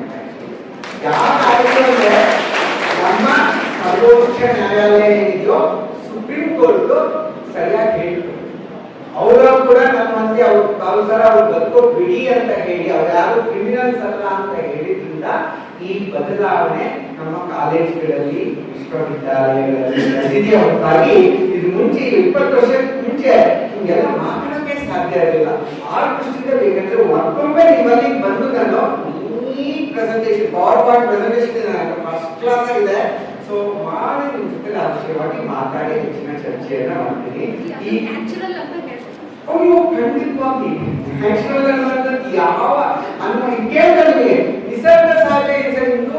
ನಮ್ಮ ಸರ್ವೋಚ್ಚ ನ್ಯಾಯಾಲಯ ಏನಿದೆಯೋ ಸುಪ್ರೀಂ ಕೋರ್ಟ್ ಸರಿಯಾಗಿ ಹೇಳಿದ್ರು. ಅವರು ಕೂಡ ನಮ್ಮಂತೆ ಅವ್ರು ಅವ್ರ ಅವ್ರು ಬದುಕೋ ಬಿಡಿ ಅಂತ ಹೇಳಿ, ಅವ್ರು ಯಾರು ಕ್ರಿಮಿನಲ್ಸ್ ಅಲ್ಲ ಅಂತ ಹೇಳಿದ್ರಿಂದ ಈ ಬದಲಾವಣೆ ನಮ್ಮ ಕಾಲೇಜುಗಳಲ್ಲಿ ವಿಶ್ವವಿದ್ಯಾಲಯಗಳಲ್ಲಿ ಹೊರತಾಗಿ ಇದು ಮುಂಚೆ ಇಪ್ಪತ್ತು ವರ್ಷ ಮುಂಚೆ ಹಿಂಗೆಲ್ಲ ಮಾತಾಡಕ್ಕೆ ಸಾಧ್ಯ ಇರಲಿಲ್ಲ. ಆರ್ಟಿಸ್ಟಿಕಲ್ ಬೇಕಂದ್ರೆ ಮತ್ತೊಮ್ಮೆ ನಿಮ್ಮಲ್ಲಿ ಬಂದು ನಾನು ಈ presentation PowerPoint presentation first class ಆಗಿದೆ. ಸೊ ಮಾಡಿ ನಿಮ್ಮ ಜೊತೆ ಅವಶ್ಯವಾಗಿ ಮಾತಾಡಿ ಹೆಚ್ಚಿನ ಚರ್ಚೆಯನ್ನ ಮಾಡ್ತೀನಿ. ಈ ಅಯ್ಯೋ ಖಂಡಿತವಾಗಿ. ನ್ಯಾಚುರಲ್ ಅನ್ನೋದು ಯಾವ ಅನ್ನೋ ಕೇಳಿದಲ್ಲಿ ನಿಸರ್ಗ ಸಹಜ ಹೆಸರಿದ್ದು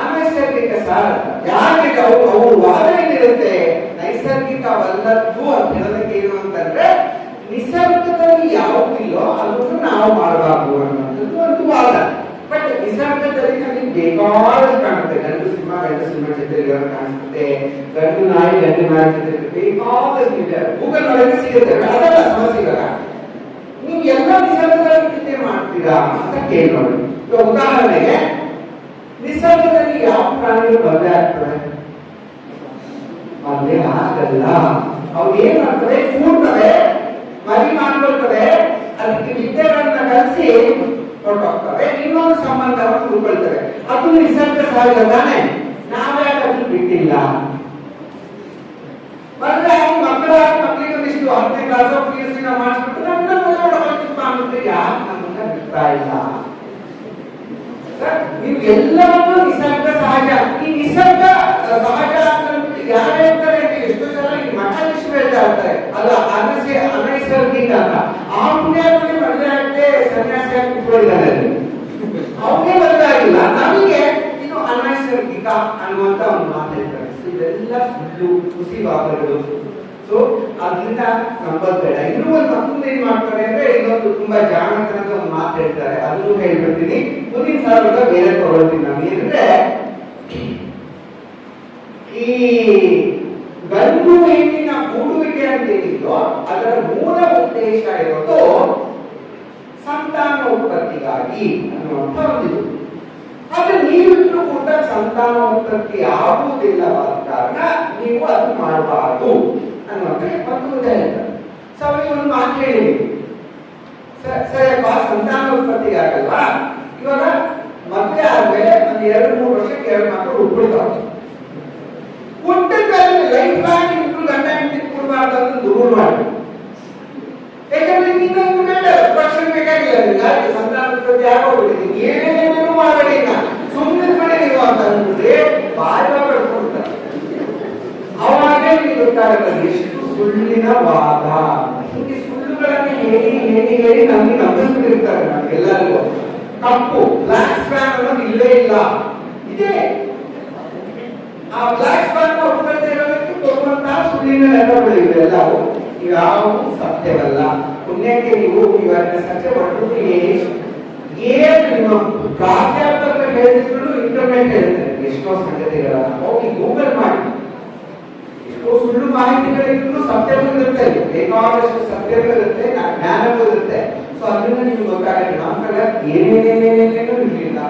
ಅನೈಸರ್ಗಿಕ ಸರ್. ಯಾಕೆ ಅವು ಅವು ವಾದ ಏನಿರುತ್ತೆ ನೈಸರ್ಗಿಕವಲ್ಲದ್ದು ಅಂತ ಹೇಳೋದಕ್ಕೆ ಏನು ಅಂತಂದ್ರೆ ನಿಸರ್ಗದಲ್ಲಿ ಯಾವ್ದಿಲ್ಲೋ ಅದನ್ನು ನಾವು ಮಾಡಬಾರ್ದು ಅನ್ನೋದು ಒಂದು ವಾದ. ಬಟ್ ನಿಸರ್ಗದಲ್ಲಿ ನಮಗೆ ಬೇಕಾದ ಕಾಣುತ್ತೆ. ಗಂಡು ಸಿನಿಮಾ ಗಂಡು ಸಿನಿಮಾ ಇರೋದು ಕಾಣಿಸುತ್ತೆ. ಗಂಡು ನಾಯಿ ಗಂಡು ನಾಯಿ ಜೊತೆ ಬೇಕಾದಷ್ಟು ಗೂಗಲ್ ಒಳಗೆ ಸಿಗುತ್ತೆ. ಅದೆಲ್ಲ ಸಮಸ್ಯೆ ಇವಾಗ ನೀವು ಎಲ್ಲ ನಿಸರ್ಗದಲ್ಲಿ ಚಿಂತೆ ಮಾಡ್ತೀರಾ ಅಂತ ಕೇಳಿ ಈಗ ಉದಾಹರಣೆಗೆ, ನಿಸರ್ಗದಲ್ಲಿ ಯಾವ ಪ್ರಾಣಿಗಳು ಬಂದೇ ಆಗ್ತವೆ? ಬಂದೇ ಆಗಲ್ಲ ಅವ್ರು ಏನ್ ಮಾಡ್ತವೆ ಕೂಡ್ತವೆ ಮರಿ ಮಾಡ್ಕೊಳ್ತವೆ ಅದಕ್ಕೆ ವಿದ್ಯೆಗಳನ್ನ ಕಲಿಸಿ ಹೊರಟೋಗ್ತವೆ ಇನ್ನೊಂದು ಸಂಬಂಧವನ್ನು ಉಳ್ಕೊಳ್ತವೆ. ಅದು ನಿಸರ್ಗ ಸಹಜ ತಾನೆ. ನಾವೇ ಅದನ್ನು ಬಿಟ್ಟಿಲ್ಲ. ಬಂದ್ರೆ ಮಕ್ಕಳ ಮಕ್ಕಳಾಗಿ ಒಂದಿಷ್ಟು ಹತ್ತನೇ ಕ್ಲಾಸ್ ಪಿ ಎಸ್ ಮಾಡಿಸ್ಬಿಟ್ಟು ನನ್ನ ಬಿಡ್ತಾ ಇಲ್ಲ. ನೀವು ಎಲ್ಲವನ್ನೂ ನಿಸರ್ಗ ಸಹಜ. ಈ ನಿಸರ್ಗ ಸಹಜ ಅಂತ ಯಾರು ಜನ ಈ ಮಠಾಧೀಶರು ಹೇಳ್ತಾ ಇರ್ತಾರೆ ಅಲ್ಲ ಅನಸೆ ಅನೈಸರ್ಗಿಕ ಅಂತ ಆ ಪುಣ್ಯಾತ್ಮನೆ ಮದುವೆ ಕುತ್ಕೊಂಡಿದ್ದಾನೆ ಅಲ್ಲಿ. ಅವನೇ ಆಗಿಲ್ಲ ನಮಗೆ ಇದು ಅನೈಸರ್ಗಿಕ ಅನ್ನುವಂತ ಒಂದು ಮಾತು ಹೇಳ್ತಾರೆ ಇದೆಲ್ಲ ಸುಳ್ಳು ಹುಸಿ ವಾದಗಳು ಸೊ ಅದರಿಂದ ನಂಬೋದು ಬೇಡ ಇನ್ನೂ ಒಂದು ಮತ್ತೊಂದು ಏನ್ ಮಾಡ್ತಾರೆ ಅಂದ್ರೆ ಇನ್ನೊಂದು ತುಂಬಾ ಜಾಣತನದ ಒಂದು ಮಾತು ಹೇಳ್ತಾರೆ. ಅದನ್ನು ಹೇಳ್ಬಿಡ್ತೀನಿ. ಮುಂದಿನ ಸಾಲ ಬೇರೆ ತಗೊಳ್ತೀನಿ ನಾನು. ಏನಂದ್ರೆ, ಈ ಗಂಡು ಹೆಣ್ಣಿನ ಕೂಡುವಿಕೆ ಅಂತ ಏನಿದೆಯೋ, ಅದರ ಮೂಲ ಉದ್ದೇಶ ಇರೋದು ಸಂತಾನೋತ್ಪತ್ತಿಗಾಗಿ ಅನ್ನುವಂಥ ಒಂದಿದು ಆದ್ರೆ ನೀವಿಬ್ರು ಕೂಡ ಸಂತಾನೋತ್ಪತ್ತಿ ಆಗುವುದಿಲ್ಲವಾದ ಕಾರಣ ನೀವು ಅದು ಮಾಡಬಾರದು ಅನ್ನುವಂಥ ಮತ್ತೊಂದು ಹೇಳ್ತಾರೆ ಸರ್ ಒಂದು ಮಾತು ಹೇಳಿವಿ ಸರಿಯಪ್ಪ, ಸಂತಾನೋತ್ಪತ್ತಿ ಆಗಲ್ವಾ? ಇವಾಗ ಮದುವೆ ಆದ್ಮೇಲೆ ಒಂದು ಎರಡು ಮೂರು ವರ್ಷಕ್ಕೆ ಎರಡು ಮಕ್ಕಳು ಹುಟ್ಬಿಡ್ತಾವೆ ಹುಟ್ಟಿದ ಲೈಫ್ ಲಾಂಗ್ ಇಬ್ರು ಗಂಡ ಹೆಂಡತಿ ಕೊಡಬಾರ್ದು ಅಂತ ರೂಲ್ ಮಾಡಿ ಯಾಕಂದ್ರೆ ಇನ್ನೊಂದು ಮೇಲೆ ವರ್ಷ ಬೇಕಾಗಿಲ್ಲ ನಿಮ್ಗೆ ಯಾಕೆ ಸಂತಾನೋತ್ಪತ್ತಿ ಆಗೋಗ್ಬಿಟ್ಟಿದೆ ಏನೇನೇನು ಮಾಡಬೇಡಿ ನಾ ಸುಮ್ಮನೆ ಬಿಡಿ ನೀವು ಅಂತ ಅಂದ್ಬಿಟ್ರೆ ಬಾಯಿ ಪಡ್ಕೊಳ್ತಾರೆ ಅವಾಗ ಗೊತ್ತಾಗಲ್ಲ ಎಷ್ಟು ಸುಳ್ಳಿನ ವಾದ. ಹೀಗೆ ಸುಳ್ಳುಗಳನ್ನು ಹೇಳಿ ಹೇಳಿ ಹೇಳಿ ನಮ್ಗೆ ನಂಬಿಸ್ಬಿಟ್ಟಿರ್ತಾರೆ ನಮ್ಗೆಲ್ಲರಿಗೂ ಕಪ್ಪು ಬ್ಲಾಕ್ ಸ್ಪ್ಯಾನ್ ಅನ್ನೋದು ಇಲ್ಲೇ ಇಲ್ಲ. ಇದೆ. ಆ ಬ್ಲಾಕ್ ಸ್ಪ್ಯಾನ್ ಒಪ್ಪಂದ ಇರೋದಕ್ಕೆ ಕೊಡುವಂತಹ ಸುಳ್ಳಿನ ನೆನಪುಗಳು ಎಲ್ಲವೂ. ಇವ್ಯಾವು ಸತ್ಯವಲ್ಲ. ಪುಣ್ಯಕ್ಕೆ ನೀವು ಇವನ್ನ ಸತ್ಯ ಹೊರಟು ಏನು? ನಿಮ್ಮ ಪ್ರಾಧ್ಯಾಪಕರು ಹೇಳಿದ್ರು ಇಂಟರ್ನೆಟ್ ಹೇಳ್ತಾರೆ ಎಷ್ಟೋ ಸಂಗತಿಗಳನ್ನ. ಹೋಗಿ ಗೂಗಲ್ ಮಾಡಿ. ಸುಳ್ಳು ಮಾಹಿತಿಗಳಿದ್ರು ಸತ್ಯಗಳಿರುತ್ತೆ ಬೇಕಾದಷ್ಟು ಸತ್ಯಗಳಿರುತ್ತೆ ಜ್ಞಾನವೂ ಇರುತ್ತೆ ಸೊ ಅದರಿಂದ ನಿಮ್ಗೆ ಗೊತ್ತಾಗುತ್ತೆ ನಮ್ಮ ಕಡೆ ಏನೇನೇನೇನೇನೇನೂ ಇರಲಿಲ್ಲ.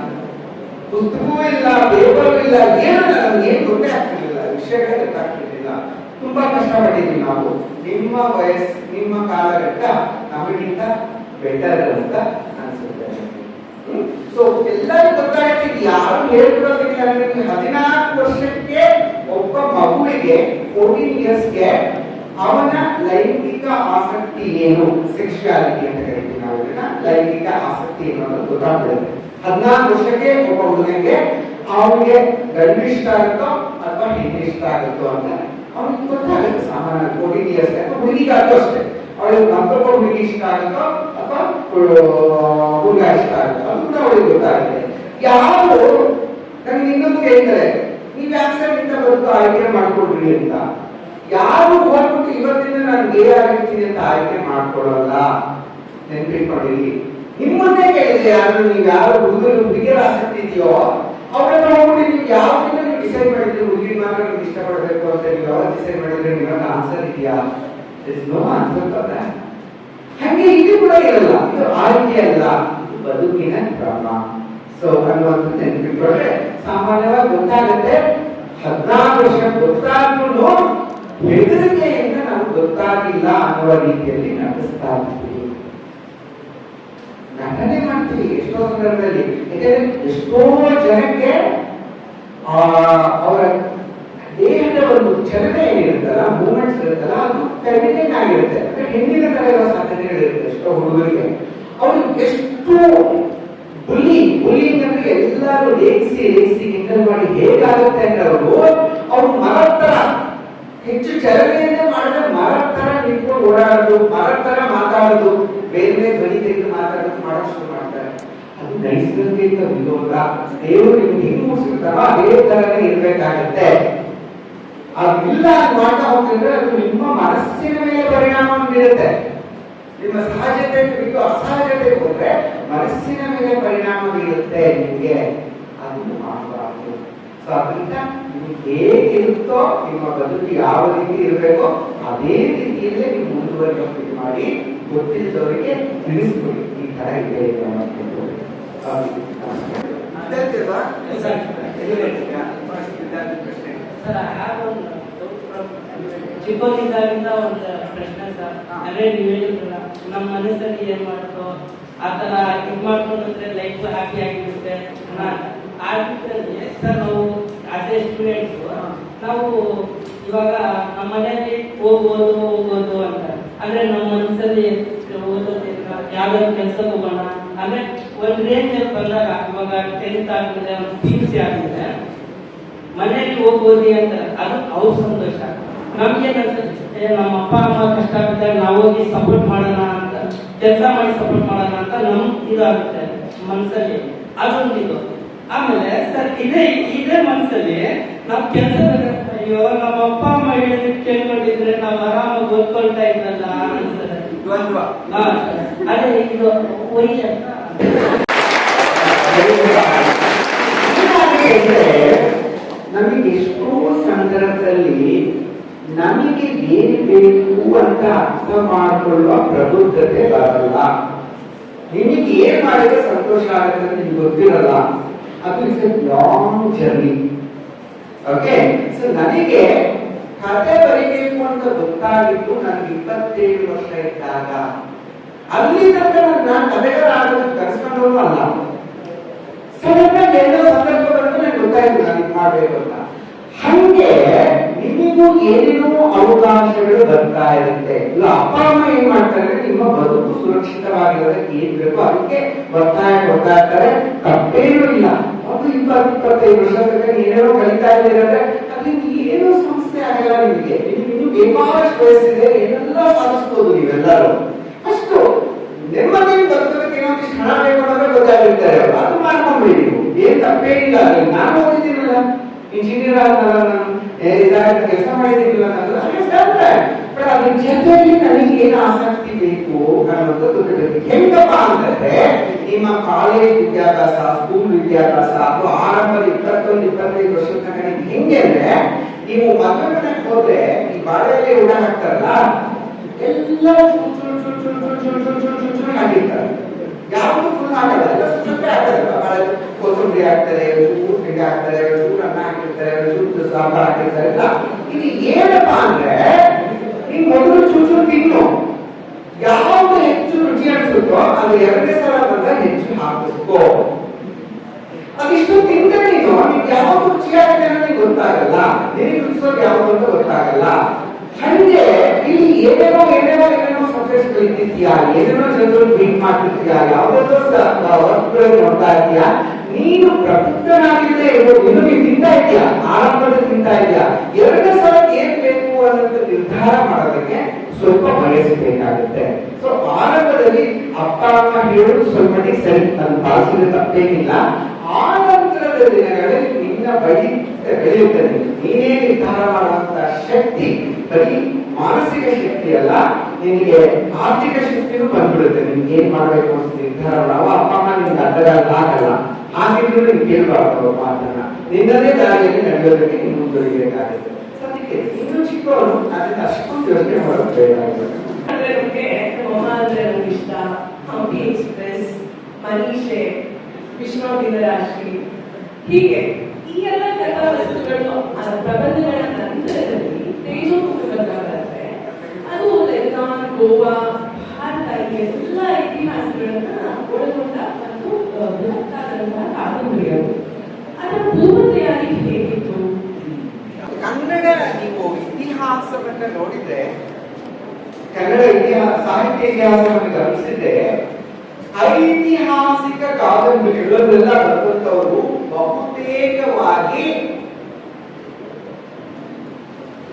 ಪುಸ್ತಕವೂ ಇಲ್ಲ, ಪೇಪರ್ ಇಲ್ಲ, ಏನು ನಮ್ಗೆ ಏನು ಗೊತ್ತೇ ಆಗ್ತಿರ್ಲಿಲ್ಲ, ವಿಷಯಗಳೇ ಗೊತ್ತಾಗ್ತಿರ್ಲಿಲ್ಲ. ತುಂಬಾ ಕಷ್ಟಪಟ್ಟಿದ್ವಿ ನಾವು. ನಿಮ್ಮ ವಯಸ್ಸು, ನಿಮ್ಮ ಕಾಲಘಟ್ಟ ನಮಗಿಂತ ಬೆಟರ್ ಅಂತ ಅನ್ಸುತ್ತೆ. ಸೊ ಎಲ್ಲರಿಗೂ ಗೊತ್ತಾಗುತ್ತೆ ಯಾರು ಹೇಳ್ಕೊಡೋದಕ್ಕೆ ಹದಿನಾಲ್ಕು ವರ್ಷಕ್ಕೆ ಒಬ್ಬ ಮಗುವಿಗೆ ಫೋರ್ಟೀನ್ ಇಯರ್ಸ್ಗೆ ಅವನ ಲೈಂಗಿಕ ಆಸಕ್ತಿ ಏನು? ಸೆಕ್ಷುಯಾಲಿಟಿ ಅಂತ ಕರಿತೀವಿ ನಾವು ಇದನ್ನ. ಲೈಂಗಿಕ ಆಸಕ್ತಿ ಅನ್ನೋದು ಗೊತ್ತಾಗ್ಬಿಡುತ್ತೆ ಹದಿನಾಲ್ಕು ವರ್ಷಕ್ಕೆ ಒಬ್ಬ ಹುಡುಗನಿಗೆ ಅವನಿಗೆ ಗಂಡು ಇಷ್ಟ ಆಗುತ್ತೋ ಅಥವಾ ಹೆಣ್ಣು ಇಷ್ಟ ಆಗುತ್ತೋ ಅಂತ. ಅವನಿಗೆ ಗೊತ್ತಾಗುತ್ತೆ ಸಾಮಾನ್ಯ ಫೋರ್ಟೀನ್ ಇಯರ್ಸ್ ಅಥವಾ ಹುಡುಗಿಗಾದ್ರೂ ಅಷ್ಟೇ ಅವಳಿಗೆ ಮತ್ತೊಬ್ಬ ಹುಡುಗಿ ಇಷ್ಟ ಆಗುತ್ತೋ ಅಥವಾ ಹುಡುಗ ಇಷ್ಟ ಆಗುತ್ತೋ ಅಂತ ಅವಳಿಗೆ ಗೊತ್ತಾಗುತ್ತೆ. ಯಾರು, ನನಗೆ ಇನ್ನೊಂದು ಕೇಳ್ತಾರೆ ನೀವು ಯಾಕೆ ಸರ್ ಬಂತು ಆಯ್ಕೆ ಮಾಡ್ಕೊಡ್ರಿ ಅಂತ? ಯಾರು ಹೋಗ್ಬಿಟ್ಟು ಇವತ್ತಿನ ನಾನು ಗೇ ಆಗಿರ್ತೀನಿ ಅಂತ ಆಯ್ಕೆ ಮಾಡ್ಕೊಳ್ಳಲ್ಲ ನೆನ್ಪಿಟ್ಕೊಂಡಿರಿ ನಿಮ್ಮನ್ನೇ ಕೇಳಿದೆ ಯಾರು, ನೀವು ಯಾರು ಹುಡುಗರು, ಹುಡುಗಿಯರ ಆಸಕ್ತಿ ಇದೆಯೋ, ಅವ್ರನ್ನ ನೋಡ್ಬಿಟ್ಟು ನೀವು ಯಾವ್ದನ್ನ ನೀವು ಡಿಸೈಡ್ ಮಾಡಿದ್ರಿ ಹುಡುಗಿ ಮಾತ್ರ ನೀವು ಇಷ್ಟಪಡಬೇಕು ಅಂತ ನೀವು ಯಾವಾಗ ಡಿಸೈಡ್ ಮಾಡಿದ್ರೆ ನಿಮಗೆ ಆನ್ಸರ್ ಇದೆಯಾ? Is no answer for that ಹಂಗೆ ಇದು ಕೂಡ ಇರಲ್ಲ. ಇದು ಆಯ್ಕೆ ಅಲ್ಲ ಬದುಕಿನ ಕ್ರಮ. ಸೊ ಅನ್ನುವಂಥ ನೆನಪಿಟ್ಕೊಂಡ್ರೆ ಸಾಮಾನ್ಯವಾಗಿ ಗೊತ್ತಾಗುತ್ತೆ. ಹದಿನಾರು ವರ್ಷ ಗೊತ್ತಾದ್ರೂ ಹೆದರಿಕೆಯಿಂದ ನಾವು ಗೊತ್ತಾಗಿಲ್ಲ ಅನ್ನುವ ರೀತಿಯಲ್ಲಿ ನಡೆಸ್ತಾ ಇರ್ತೀವಿ ನಟನೆ ಮಾಡ್ತೀವಿ ಎಷ್ಟೋ ಸಂದರ್ಭದಲ್ಲಿ. ಯಾಕಂದ್ರೆ ಎಷ್ಟೋ ಜನಕ್ಕೆ ಅವರ ದೇಹದ ಒಂದು ಚಲನೆ ಏನಿರುತ್ತಲ್ಲ ಮೂಮೆಂಟ್ಸ್ ಇರುತ್ತಲ್ಲ, ಅದು ಫೆಮಿನಿನ್ ಆಗಿರುತ್ತೆ. ಅಂದ್ರೆ ಹೆಣ್ಣಿನ ತರ ಇರೋ ಸಾಧ್ಯತೆಗಳಿರುತ್ತೆ ಎಷ್ಟೋ ಹುಡುಗರಿಗೆ. ಅವರು ಎಷ್ಟು ಬುಲಿ ಹುಲಿ ಅಂದ್ರೆ ಎಲ್ಲರೂ ರೇಗಿಸಿ ರೇಗಿಸಿ ಕಿಂಡಲ್ ಮಾಡಿ ಹೇಗಾಗುತ್ತೆ ಅಂದ್ರೆ ಅವರು ಅವ್ರು ಮರದ ಹೆಚ್ಚು ಚಲನೆಯನ್ನೇ ಮಾಡಿದ್ರೆ ಮರದ ತರ ನಿಂತ್ಕೊಂಡು ಓಡಾಡೋದು ಮರದ ತರ ಮಾತಾಡೋದು, ಬೇರೆ ಬೇರೆ ಧ್ವನಿ ತೆಗೆದು ಮಾತಾಡೋದು ಶುರು ಮಾಡ್ತಾರೆ. ಅದು ನೈಸರ್ಗಿಕ ವಿರೋಧ ದೇವರು ನಿಮ್ಗೆ ಹೆಂಗ್ ಮುಗಿಸಿರ್ತಾರೋ ಅದೇ ತರನೇ ಇರ್ಬೇಕಾಗತ್ತೆ. ಅದಿಲ್ಲ ಮಾಡ್ತಾ ಹೋಗ್ತಿದ್ರೆ ಅದು ನಿಮ್ಮ ಮನಸ್ಸಿನ ಮೇಲೆ ಪರಿಣಾಮ ಬೀರುತ್ತೆ ನಿಮ್ಮ ಸಹಜತೆ ಬಿಟ್ಟು ಅಸಹಜತೆ ಹೋದ್ರೆ ಮನಸ್ಸಿನ ಮೇಲೆ ಪರಿಣಾಮ ಬೀರುತ್ತೆ ನಿಮಗೆ. ಅದು ಮಾಡಬಾರದು ಸೊ ಅದರಿಂದ ನಿಮ್ಗೆ ಹೇಗಿರುತ್ತೋ ನಿಮ್ಮ ಬದುಕು ಯಾವ ರೀತಿ ಇರಬೇಕೋ ಅದೇ ರೀತಿಯಲ್ಲೇ ನೀವು ಮುಂದುವರಿಯೋಕೆ ಇದು ಮಾಡಿ ಗೊತ್ತಿದ್ದವರಿಗೆ ತಿಳಿಸ್ಬಿಡಿ ಈ ತರ ಇದೆ ಪ್ರಶ್ನೆ. ಚಿಕ್ಕವನಿದ್ದಾಗಿಂದ ಒಂದು ಪ್ರಶ್ನೆ ಸರ್. ಅಂದ್ರೆ ನೀವು ಹೇಳಿದ್ರಲ್ಲ ನಮ್ಮ ಮನಸ್ಸಲ್ಲಿ ಏನ್ ಮಾಡ್ತೋ ಆ ತರ ಇದು ಮಾಡ್ಕೊಂಡ್ರೆ ಲೈಫ್ ಹ್ಯಾಪಿ ಆಗಿರುತ್ತೆ. ಆ ನಿಟ್ಟಿನಲ್ಲಿ ಸರ್ ನಾವು ಆಸ್ ಎ ಸ್ಟೂಡೆಂಟ್ಸ್ ನಾವು ಇವಾಗ ನಮ್ಮ ಮನೆಯಲ್ಲಿ ಹೋಗ್ಬೋದು ಹೋಗ್ಬೋದು ಅಂತ. ಅಂದ್ರೆ ನಮ್ಮ ಮನಸ್ಸಲ್ಲಿ ಓದೋದಿಲ್ಲ ಯಾವ್ದಾದ್ರು ಕೆಲಸ ಹೋಗೋಣ. ಅಂದ್ರೆ ಒಂದ್ ರೇಂಜ್ ಅಲ್ಲಿ ಬಂದಾಗ ಇವಾಗ ಟೆಂತ್ ಆಗ್ತದೆ ಪಿ ಯು ಸಿ ಆದ್ಮೇಲೆ ಮನೆಯಲ್ಲಿ ಹೋಗ್ಬೋದು ಅಂತ ಅದು ಅವ್ರ ಸಂತೋಷ. ನಮ್ಗೆ ನಮ್ಮ ಅಪ್ಪ ಅಮ್ಮ ಕಷ್ಟ ಬಿದ್ದಾಗ ನಾವು ಹೋಗಿ ಸಪೋರ್ಟ್ ಮಾಡೋಣ ಅಂತ ಕೆಲಸ ಮಾಡಿ ಸಪೋರ್ಟ್ ಮಾಡೋಣ ಅಂತ ನಮ್ ಇದಾಗುತ್ತೆ ಮನಸ್ಸಲ್ಲಿ ಅದೊಂದು ಇದು ಆಮೇಲೆ ಸರ್ ಇದೇ ಇದೇ ಮನಸ್ಸಲ್ಲಿ ನಾವು ಕೆಲಸ ಅಯ್ಯೋ ನಮ್ಮ ಅಪ್ಪ ಅಮ್ಮ ಹೇಳಿದ್ರೆ ಕೇಳ್ಕೊಂಡಿದ್ರೆ ನಾವು ಆರಾಮಾಗಿ ಓದ್ಕೊಳ್ತಾ ಇದ್ದಲ್ಲ ಅನ್ಸ್ತದೆ ಅದೇ ಇದು ಒಯ್ಯ ನಮಗೆ ಎಷ್ಟೋ ಸಂದರ್ಭದಲ್ಲಿ ನಮಗೆ ಏನು ಬೇಕು ಅಂತ ಅರ್ಥ ಮಾಡಿಕೊಳ್ಳುವ ಪ್ರಬುದ್ಧತೆ ಬರಲ್ಲ. ನಿಮಗೆ ಏನ್ ಮಾಡಿದ್ರೆ ಸಂತೋಷ ಆಗುತ್ತೆ ನಿಮ್ಗೆ ಗೊತ್ತಿರಲ್ಲ. ಅದು is a long journey okay so ನನಗೆ ಕತೆ ಬರೀಬೇಕು ಅಂತ ಗೊತ್ತಾಗಿದ್ದು ನನ್ಗೆ ಇಪ್ಪತ್ತೇಳು ವರ್ಷ ಇದ್ದಾಗ. ಅಲ್ಲಿ ತನಕ ನಾನು ಕತೆಗಾರ ಆಗೋದು ಕರೆಸ್ಕೊಂಡವನು ಅಲ್ಲ. ಸೊ ಎಲ್ಲೋ ಸಂದರ್ಭ ಬಂದು ನನಗೆ ಗೊತ್ತಾಯ್ತು ನಾನು ಮಾಡ್ಬೇಕು ಅಂತ. ಹಂಗೆ ನಿಮಗೂ ಏನೇನೋ ಅವಕಾಶಗಳು ಬರ್ತಾ ಇರುತ್ತೆ. ಇಲ್ಲ, ಅಪ್ಪ, ಅಮ್ಮ ಏನ್ ಮಾಡ್ತಾರೆ? ನಿಮ್ಮ ಬದುಕು ಸುರಕ್ಷಿತವಾಗಿರೋದಕ್ಕೆ ಏನ್ ಬೇಕು ಅದಕ್ಕೆ ಒತ್ತಾಯ ಕೊಡ್ತಾ ಇರ್ತಾರೆ. ತಪ್ಪೇನೂ ಇಲ್ಲ. ಅದು ಇಪ್ಪತ್ತು, ಇಪ್ಪತ್ತೈದು ವರ್ಷ ತನಕ ಏನೇನೋ ಕಲಿತಾ ಇದ್ದೀರಂದ್ರೆ ಅಲ್ಲಿ ಏನೂ ಸಮಸ್ಯೆ ಆಗಲ್ಲ ನಿಮಗೆ. ನಿಮ್ಗೆ ಬೇಕಾದಷ್ಟು ವಯಸ್ಸಿದೆ ಏನೆಲ್ಲ ಸಾಧಿಸ್ಬೋದು ನೀವೆಲ್ಲರೂ. ಅಷ್ಟು ನೆಮ್ಮದಿ ಬರ್ತದಕ್ಕೆ ಏನೊಂದಿಷ್ಟು ಹಣ ಬೇಕು ಅನ್ನೋದೇ ಗೊತ್ತಾಗಿರ್ತಾರೆ. ಅದು ಮಾಡ್ಕೊಂಡ್ಬಿಡಿ ನೀವು. ಏನ್ ಇಲ್ಲ ನಾನು ಓದಿದ್ದೀನಲ್ಲ. ಇಂಜಿನಿಯರ್ ಆದಲ್ಲ ನಾನು ಇದಾಗ ಕೆಲಸ ಮಾಡಿದಿಲ್ಲ ಬಟ್ ಅದ್ರ ಜೊತೆಗೆ ನನಗೆ ಏನು ಆಸಕ್ತಿ ಬೇಕು ಅನ್ನೋದು ತಿಳಿಬೇಕು ಹೆಂಗಪ್ಪ ಅಂದ್ರೆ ನಿಮ್ಮ ಕಾಲೇಜ್ ವಿದ್ಯಾಭ್ಯಾಸ ಸ್ಕೂಲ್ ವಿದ್ಯಾಭ್ಯಾಸ ಅದು ಆರಂಭದ ಇಪ್ಪತ್ತೊಂದು ಇಪ್ಪತ್ತೈದು ವರ್ಷದ ತನಕ ಹೆಂಗೆ ಅಂದ್ರೆ ನೀವು ಮಕ್ಕಳನ್ನ ಹೋದ್ರೆ ಈ ಬಾಳೆಯಲ್ಲಿ ಉಡ ಹಾಕ್ತಾರಲ್ಲ ಎಲ್ಲ ಹಾಕಿರ್ತಾರೆ ಯಾವುದು ಫುಲ್ ಆಗಲ್ಲ ಎಲ್ಲ ಬಾಳೆ ಕೊತ್ತಂಬರಿ ಹಾಕ್ತಾರೆ ಗಿಡ ಹಾಕ್ತಾರೆ ಚೂರು ಅನ್ನ ಹಾಕಿರ್ತಾರೆ ಚೂರು ಸಾಂಬಾರ್ ಹಾಕಿರ್ತಾರೆ, ಎಲ್ಲ. ಇದು ಏನಪ್ಪ ಅಂದ್ರೆ ನೀವು ಮೊದಲು ಚೂಚೂರು ಚೂರು ತಿನ್ನು. ಯಾವ್ದು ಹೆಚ್ಚು ರುಚಿ ಅನ್ಸುತ್ತೋ, ಅದು ಎರಡನೇ ಸಲ ಬಂದಾಗ ಹೆಚ್ಚು ಹಾಕಿಸ್ಕೋ. ಅದಿಷ್ಟು ತಿಂದ್ರೆ ನೀನು ನಿಮ್ಗೆ ಯಾವ್ದು ರುಚಿಯಾಗಿದೆ ಅನ್ನೋದು ಗೊತ್ತಾಗಲ್ಲ. ನಿನಗೆ ರುಚಿಸೋದು ಯಾವ್ದು ಅಂತ ಗೊತ್ತಾಗಲ್ಲ. ಹಂಗೆ ಇಲ್ಲಿ ಏನೇನೋ ಏನೇನೋ ಏನೇನೋ ಸಬ್ಜೆಕ್ಟ್ಸ್ ಕಲಿತಿದ್ಯಾ ಏನೇನೋ ಜನರು ಮೀಟ್ ಮಾಡ್ತಿದ್ಯಾ? ಯಾವ್ದಾದ್ರು ವರ್ಕ್ಗಳು ನೋಡ್ತಾ ಇದೆಯಾ? ನೀನು ಪ್ರಬುದ್ಧನಾಗಿರದೇ ಇರೋದು ತಿಂತಾ ಇದೆಯಾ? ಆರಂಭದ ತಿಂತಾ ಇದೆಯಾ? ಎರಡನೇ ಸಲ ಏನ್ ಬೇಕು ಅನ್ನೋದು ನಿರ್ಧಾರ ಮಾಡೋದಕ್ಕೆ ಸ್ವಲ್ಪ ಬಯಸಬೇಕಾಗುತ್ತೆ ಸೊ ಆರಂಭದಲ್ಲಿ ಅಪ್ಪ, ಅಮ್ಮ ಹೇಳೋದು ಸ್ವಲ್ಪ ಸರಿ. ನನ್ನ ಭಾಷೆಗೆ ತಪ್ಪೇನಿಲ್ಲ. ಆ ದಿನಗಳಲ್ಲಿ ನಿನ್ನ ಬಳಿ ಬೆಳೆಯುತ್ತದೆ. ನೀನೇ ನಿರ್ಧಾರ ಮಾಡುವಂತ ಶಕ್ತಿ, ಬರೀ ಮಾನಸಿಕ ಶಕ್ತಿ ಅಲ್ಲ ನಿನಗೆ ಆರ್ಥಿಕ ಶಕ್ತಿನೂ ಬಂದ್ಬಿಡುತ್ತೆ. ನಿಮ್ಗೆ ಏನ್ ಮಾಡ್ಬೇಕು ಅಂತ ನಿರ್ಧಾರ ನಾವು ಅಪ್ಪ ಅಮ್ಮ ನಿಮ್ಗೆ ಅಡ್ಡಗಾಲ ಹಾಕಲ್ಲ ಹಾಗಿದ್ರು ನೀವು ಕೇಳಬಾರ್ದು ಮಾತನ್ನ. ನಿನ್ನದೇ ದಾರಿಯಲ್ಲಿ ನಡೆಯೋದಕ್ಕೆ ನೀವು ಮುಂದುವರಿಬೇಕಾಗುತ್ತೆ. ಅದಕ್ಕೆ ಇನ್ನು ಚಿಕ್ಕವರು ಅದನ್ನ ಅಷ್ಟೊಂದು ಯೋಚನೆ ಮಾಡಬೇಕಾಗುತ್ತೆ ನಮ್ಗೆ ನಮ್ಗೆ ಹೀಗೆ ಈ ಎಲ್ಲ ಕಥಾ ವಸ್ತುಗಳು ಪ್ರಬಂಧಗಳ ನಂತರದಲ್ಲಿ ತೇಜೋ ಬರುತ್ತೆ ಲೆಬನಾನ್ ಗೋವಾ ಭಾರತ ಈ ಎಲ್ಲ ಇತಿಹಾಸಗಳನ್ನ ಒಳಗೊಂಡ ಕಾದಂಬರಿಗಳು ತಯಾರಿ ಹೇಗಿತ್ತು? ಕನ್ನಡ ನೀವು ಇತಿಹಾಸವನ್ನ ನೋಡಿದ್ರೆ, ಕನ್ನಡ ಇತಿಹಾಸ, ಸಾಹಿತ್ಯ ಇತಿಹಾಸವನ್ನು ಗಮನಿಸಿದ್ರೆ, ಐತಿಹಾಸಿಕ ಕಾದಂಬರಿಗಳನ್ನೆಲ್ಲ ಬರುವಂತವರು ಬಹುತೇಕವಾಗಿ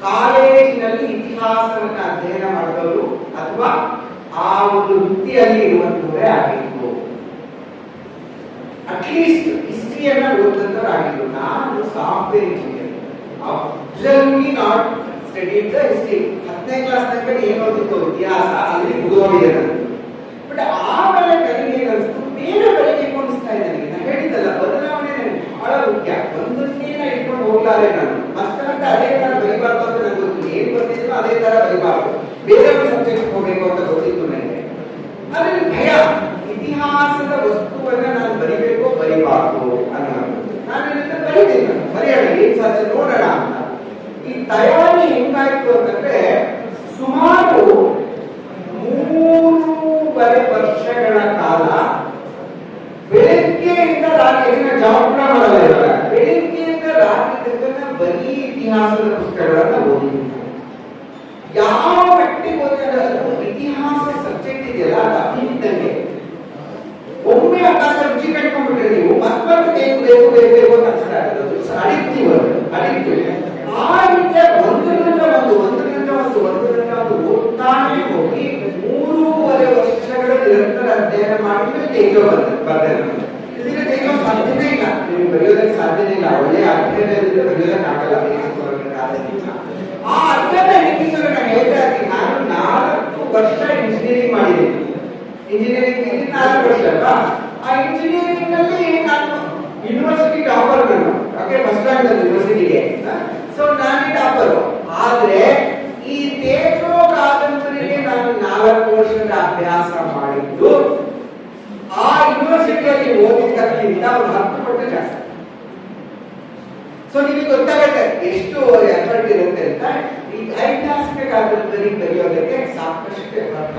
ಕಾಲೇಜಿನಲ್ಲಿ ಇತಿಹಾಸವನ್ನು ಅಧ್ಯಯನ ಮಾಡಿದವರು ಅಥವಾ ಆ ಒಂದು ವೃತ್ತಿಯಲ್ಲಿ ಇರುವಂತವರೇ ಆಗಿತ್ತು ಅಟ್ಲೀಸ್ಟ್ ಹಿಸ್ಟ್ರಿಯನ್ನ ಓದಿದಂತವರಾಗಿದ್ರು ನಾನು software engineer absolutely not studied the history ಹತ್ತನೇ ಕ್ಲಾಸ್ ತನಕ ಏನು ಓದಿತ್ತು ಇತಿಹಾಸ, ಅಲ್ಲಿ ಮುಗಿದೋಗಿದೆ ಬಟ್ ಆಮೇಲೆ ನನಗೆ ಏನಿಸ್ತು ಬೇರೆ ಬರೀಬೇಕು ಅನಿಸ್ತಾ ಇದೆ ನನಗೆ ನಾನು ಹೇಳಿದ್ದಲ್ಲ ಬದಲಾವಣೆ ಬಹಳ ಮುಖ್ಯ. ಒಂದನ್ನೇ ನಾನು ಇಟ್ಕೊಂಡು ಹೋಗ್ಲಾರೆ ನಾನು. ಮತ್ತಂತ ಅದೇ ತರ ಬರಿಬಾರ್ದು ಅಂತ ನನಗೆ ಏನ್ ಬರ್ತಿದ್ರು ಅದೇ ತರ ಬರಿಬಾರ್ದು. ಬೇರೆ ಒಂದು ಸಬ್ಜೆಕ್ಟ್ ಅಂತ ಗೊತ್ತಿತ್ತು ನನಗೆ ಆದ್ರೆ ಭಯ. ಇತಿಹಾಸದ ವಸ್ತುವನ್ನ ನಾನು ಬರಿಬೇಕು ಬರಿಬಾರ್ದು ಅನ್ನೋದು ನಾನು ಇದನ್ನ ಬರೀತೀನಿ ನಾನು. ಬರೆಯೋಣ ಏನ್ ಸಾಧ್ಯ ನೋಡೋಣ ಅಂತ ಈ ತಯಾರಿ ಹೆಂಗಾಯ್ತು ಅಂತಂದ್ರೆ ಸುಮಾರು ಮೂರುವರೆ ವರ್ಷಗಳ ಕಾಲ ಬೆಳಿಗ್ಗೆಯಿಂದ ರಾತ್ರಿ ಜಾಬ್ ಕೂಡ ಮಾಡಲ್ಲ ಇವಾಗ ಬೆಳಿಗ್ಗೆಯಿಂದ ರಾತ್ರಿ ತನಕ ಬರೀ ಇತಿಹಾಸದ ಪುಸ್ತಕಗಳನ್ನ ಓದಿದ್ದೀನಿ ಯಾವ ಮಟ್ಟಿಗೆ ಓದಿದ್ರೆ ಅದು ಇತಿಹಾಸ ಸಬ್ಜೆಕ್ಟ್ ಇದೆಯಲ್ಲ ಅದು ಅಭಿವೃದ್ಧಂಗೆ ಒಮ್ಮೆ ಅಭ್ಯಾಸ ರುಚಿ ಕಟ್ಕೊಂಡ್ಬಿಟ್ರೆ ನೀವು ಮತ್ತೊಂದು ಬೇಕು ಬೇಕು ಬೇಕು ಬೇಕು ಅಂತ ಅನ್ಸ್ತಾ ಅಡಿಕ್ಟಿವ್ ಅದು ಅಡಿಕ್ಟಿವ್ ಆ ರೀತಿಯ ಒಂದರಿಂದ ಒಂದು ಒಂದರಿಂದ ಒಂದು ಒಂದರಿಂದ ಒಂದು ಓದ್ತಾನೆ ಹೋಗಿ ಮೂರುವರೆ ವರ್ಷಗಳ ನಿರಂತರ ಅಧ್ಯಯನ ಮಾಡಿದ್ರೆ ತೇಜೋ ಬಂದ ಬರ್ದೆ ನಮಗೆ ಇದಕ್ಕೆ ತೇಜೋ ಸಾಧ್ಯನೇ ಇಲ್ಲ ನೀವು ಬರೆಯೋದಕ್ಕೆ ಸಾಧ್ಯನೇ ಇಲ್ಲ ಒಳ್ಳೆ ಅಧ್ಯಯನದಿಂದ ಬರೆಯೋದಕ್ಕೆ ಆಗಲ್ಲ ಬೇಸಿಕ್ ಆಗೋದಿಲ್ಲ ಆ ಅಧ್ಯಯನ ಹೆಂಗಿದ್ರೆ ನಾನು ಹೇಳ್ತಾ ಇರ್ತೀನಿ ನಾನು ನಾಲ್ಕು ವರ್ಷ ಇಂಜಿನಿಯರಿಂಗ್ ಇಂಜಿನಿಯರಿಂಗ್ ನಾಲ್ಕು ವರ್ಷ ಅಲ್ವಾ ಆ ಇಂಜಿನಿಯರಿಂಗ್ನಲ್ಲಿ ನಾನು ಯೂನಿವರ್ಸಿಟಿ ಟಾಪರ್ ನಾನು ಓಕೆ ಫಸ್ಟ್ ಯೂನಿವರ್ಸಿಟಿ ಯೂನಿವರ್ಸಿಟಿಗೆ ಸೊ ನಾನೇ ಟಾಪರ್ ಆದ್ರೆ ಈ ತೇಜೋ ಕಾದಂಬರಿಗೆ ನಾನು ನಾಲ್ಕು ವರ್ಷದ ಅಭ್ಯಾಸ ಮಾಡಿದ್ದು. ಆ ಯೂನಿವರ್ಸಿಟಿಯಲ್ಲಿ ಓದಿದ್ದಕ್ಕಿಂತ ಒಂದು ಹತ್ತು ಪಟ್ಟು ಜಾಸ್ತಿ. ಸೊ ನಿಮಗೆ ಗೊತ್ತಾಗುತ್ತೆ ಎಷ್ಟು ಎಫರ್ಟ್ ಇರುತ್ತೆ ಅಂತ. ಈ ಐತಿಹಾಸಿಕ ಕಾಲದಲ್ಲಿ ಬರೆಯೋದಕ್ಕೆ ಸಾಕಷ್ಟು ಎಫರ್ಟ್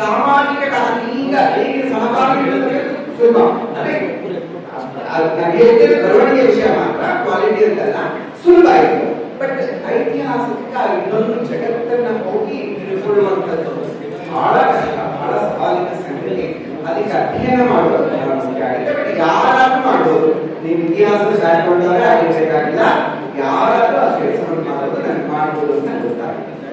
ಸಾಮಾಜಿಕ ಕಾಲ ಈಗ ಹೇಗೆ ಸಹಭಾಗಿ ಸುಲಭ. ನಾನು ಬರವಣಿಗೆ ವಿಷಯ ಮಾತ್ರ ಕ್ವಾಲಿಟಿ ಅಂತಲ್ಲ, ಸುಲಭ ಆಯಿತು. ಬಟ್ ಐತಿಹಾಸಿಕ ಇನ್ನೊಂದು ಜಗತ್ತನ್ನ ಹೋಗಿ ತಿಳ್ಕೊಳ್ಳುವಂಥದ್ದು ಬಹಳ ಬಹಳ ಸವಾಲಿನ ಸಂಗತಿ. ಅದಕ್ಕೆ ಅಧ್ಯಯನ ಮಾಡೋದು ಯಾರಾದ್ರೂ ಮಾಡ್ಬೋದು. ನೀವು ಇತಿಹಾಸದ ಶಾಲೆ ಅವರೇ ಆಗಿರ್ಬೇಕಾಗಿಲ್ಲ ಯಾರಾದ್ರೂ ಆ ಕೆಲಸವನ್ನು ಮಾಡೋದು ನನಗೆ ಮಾಡ್ಬೋದು ಅಂತ ಗೊತ್ತಾಗುತ್ತೆ.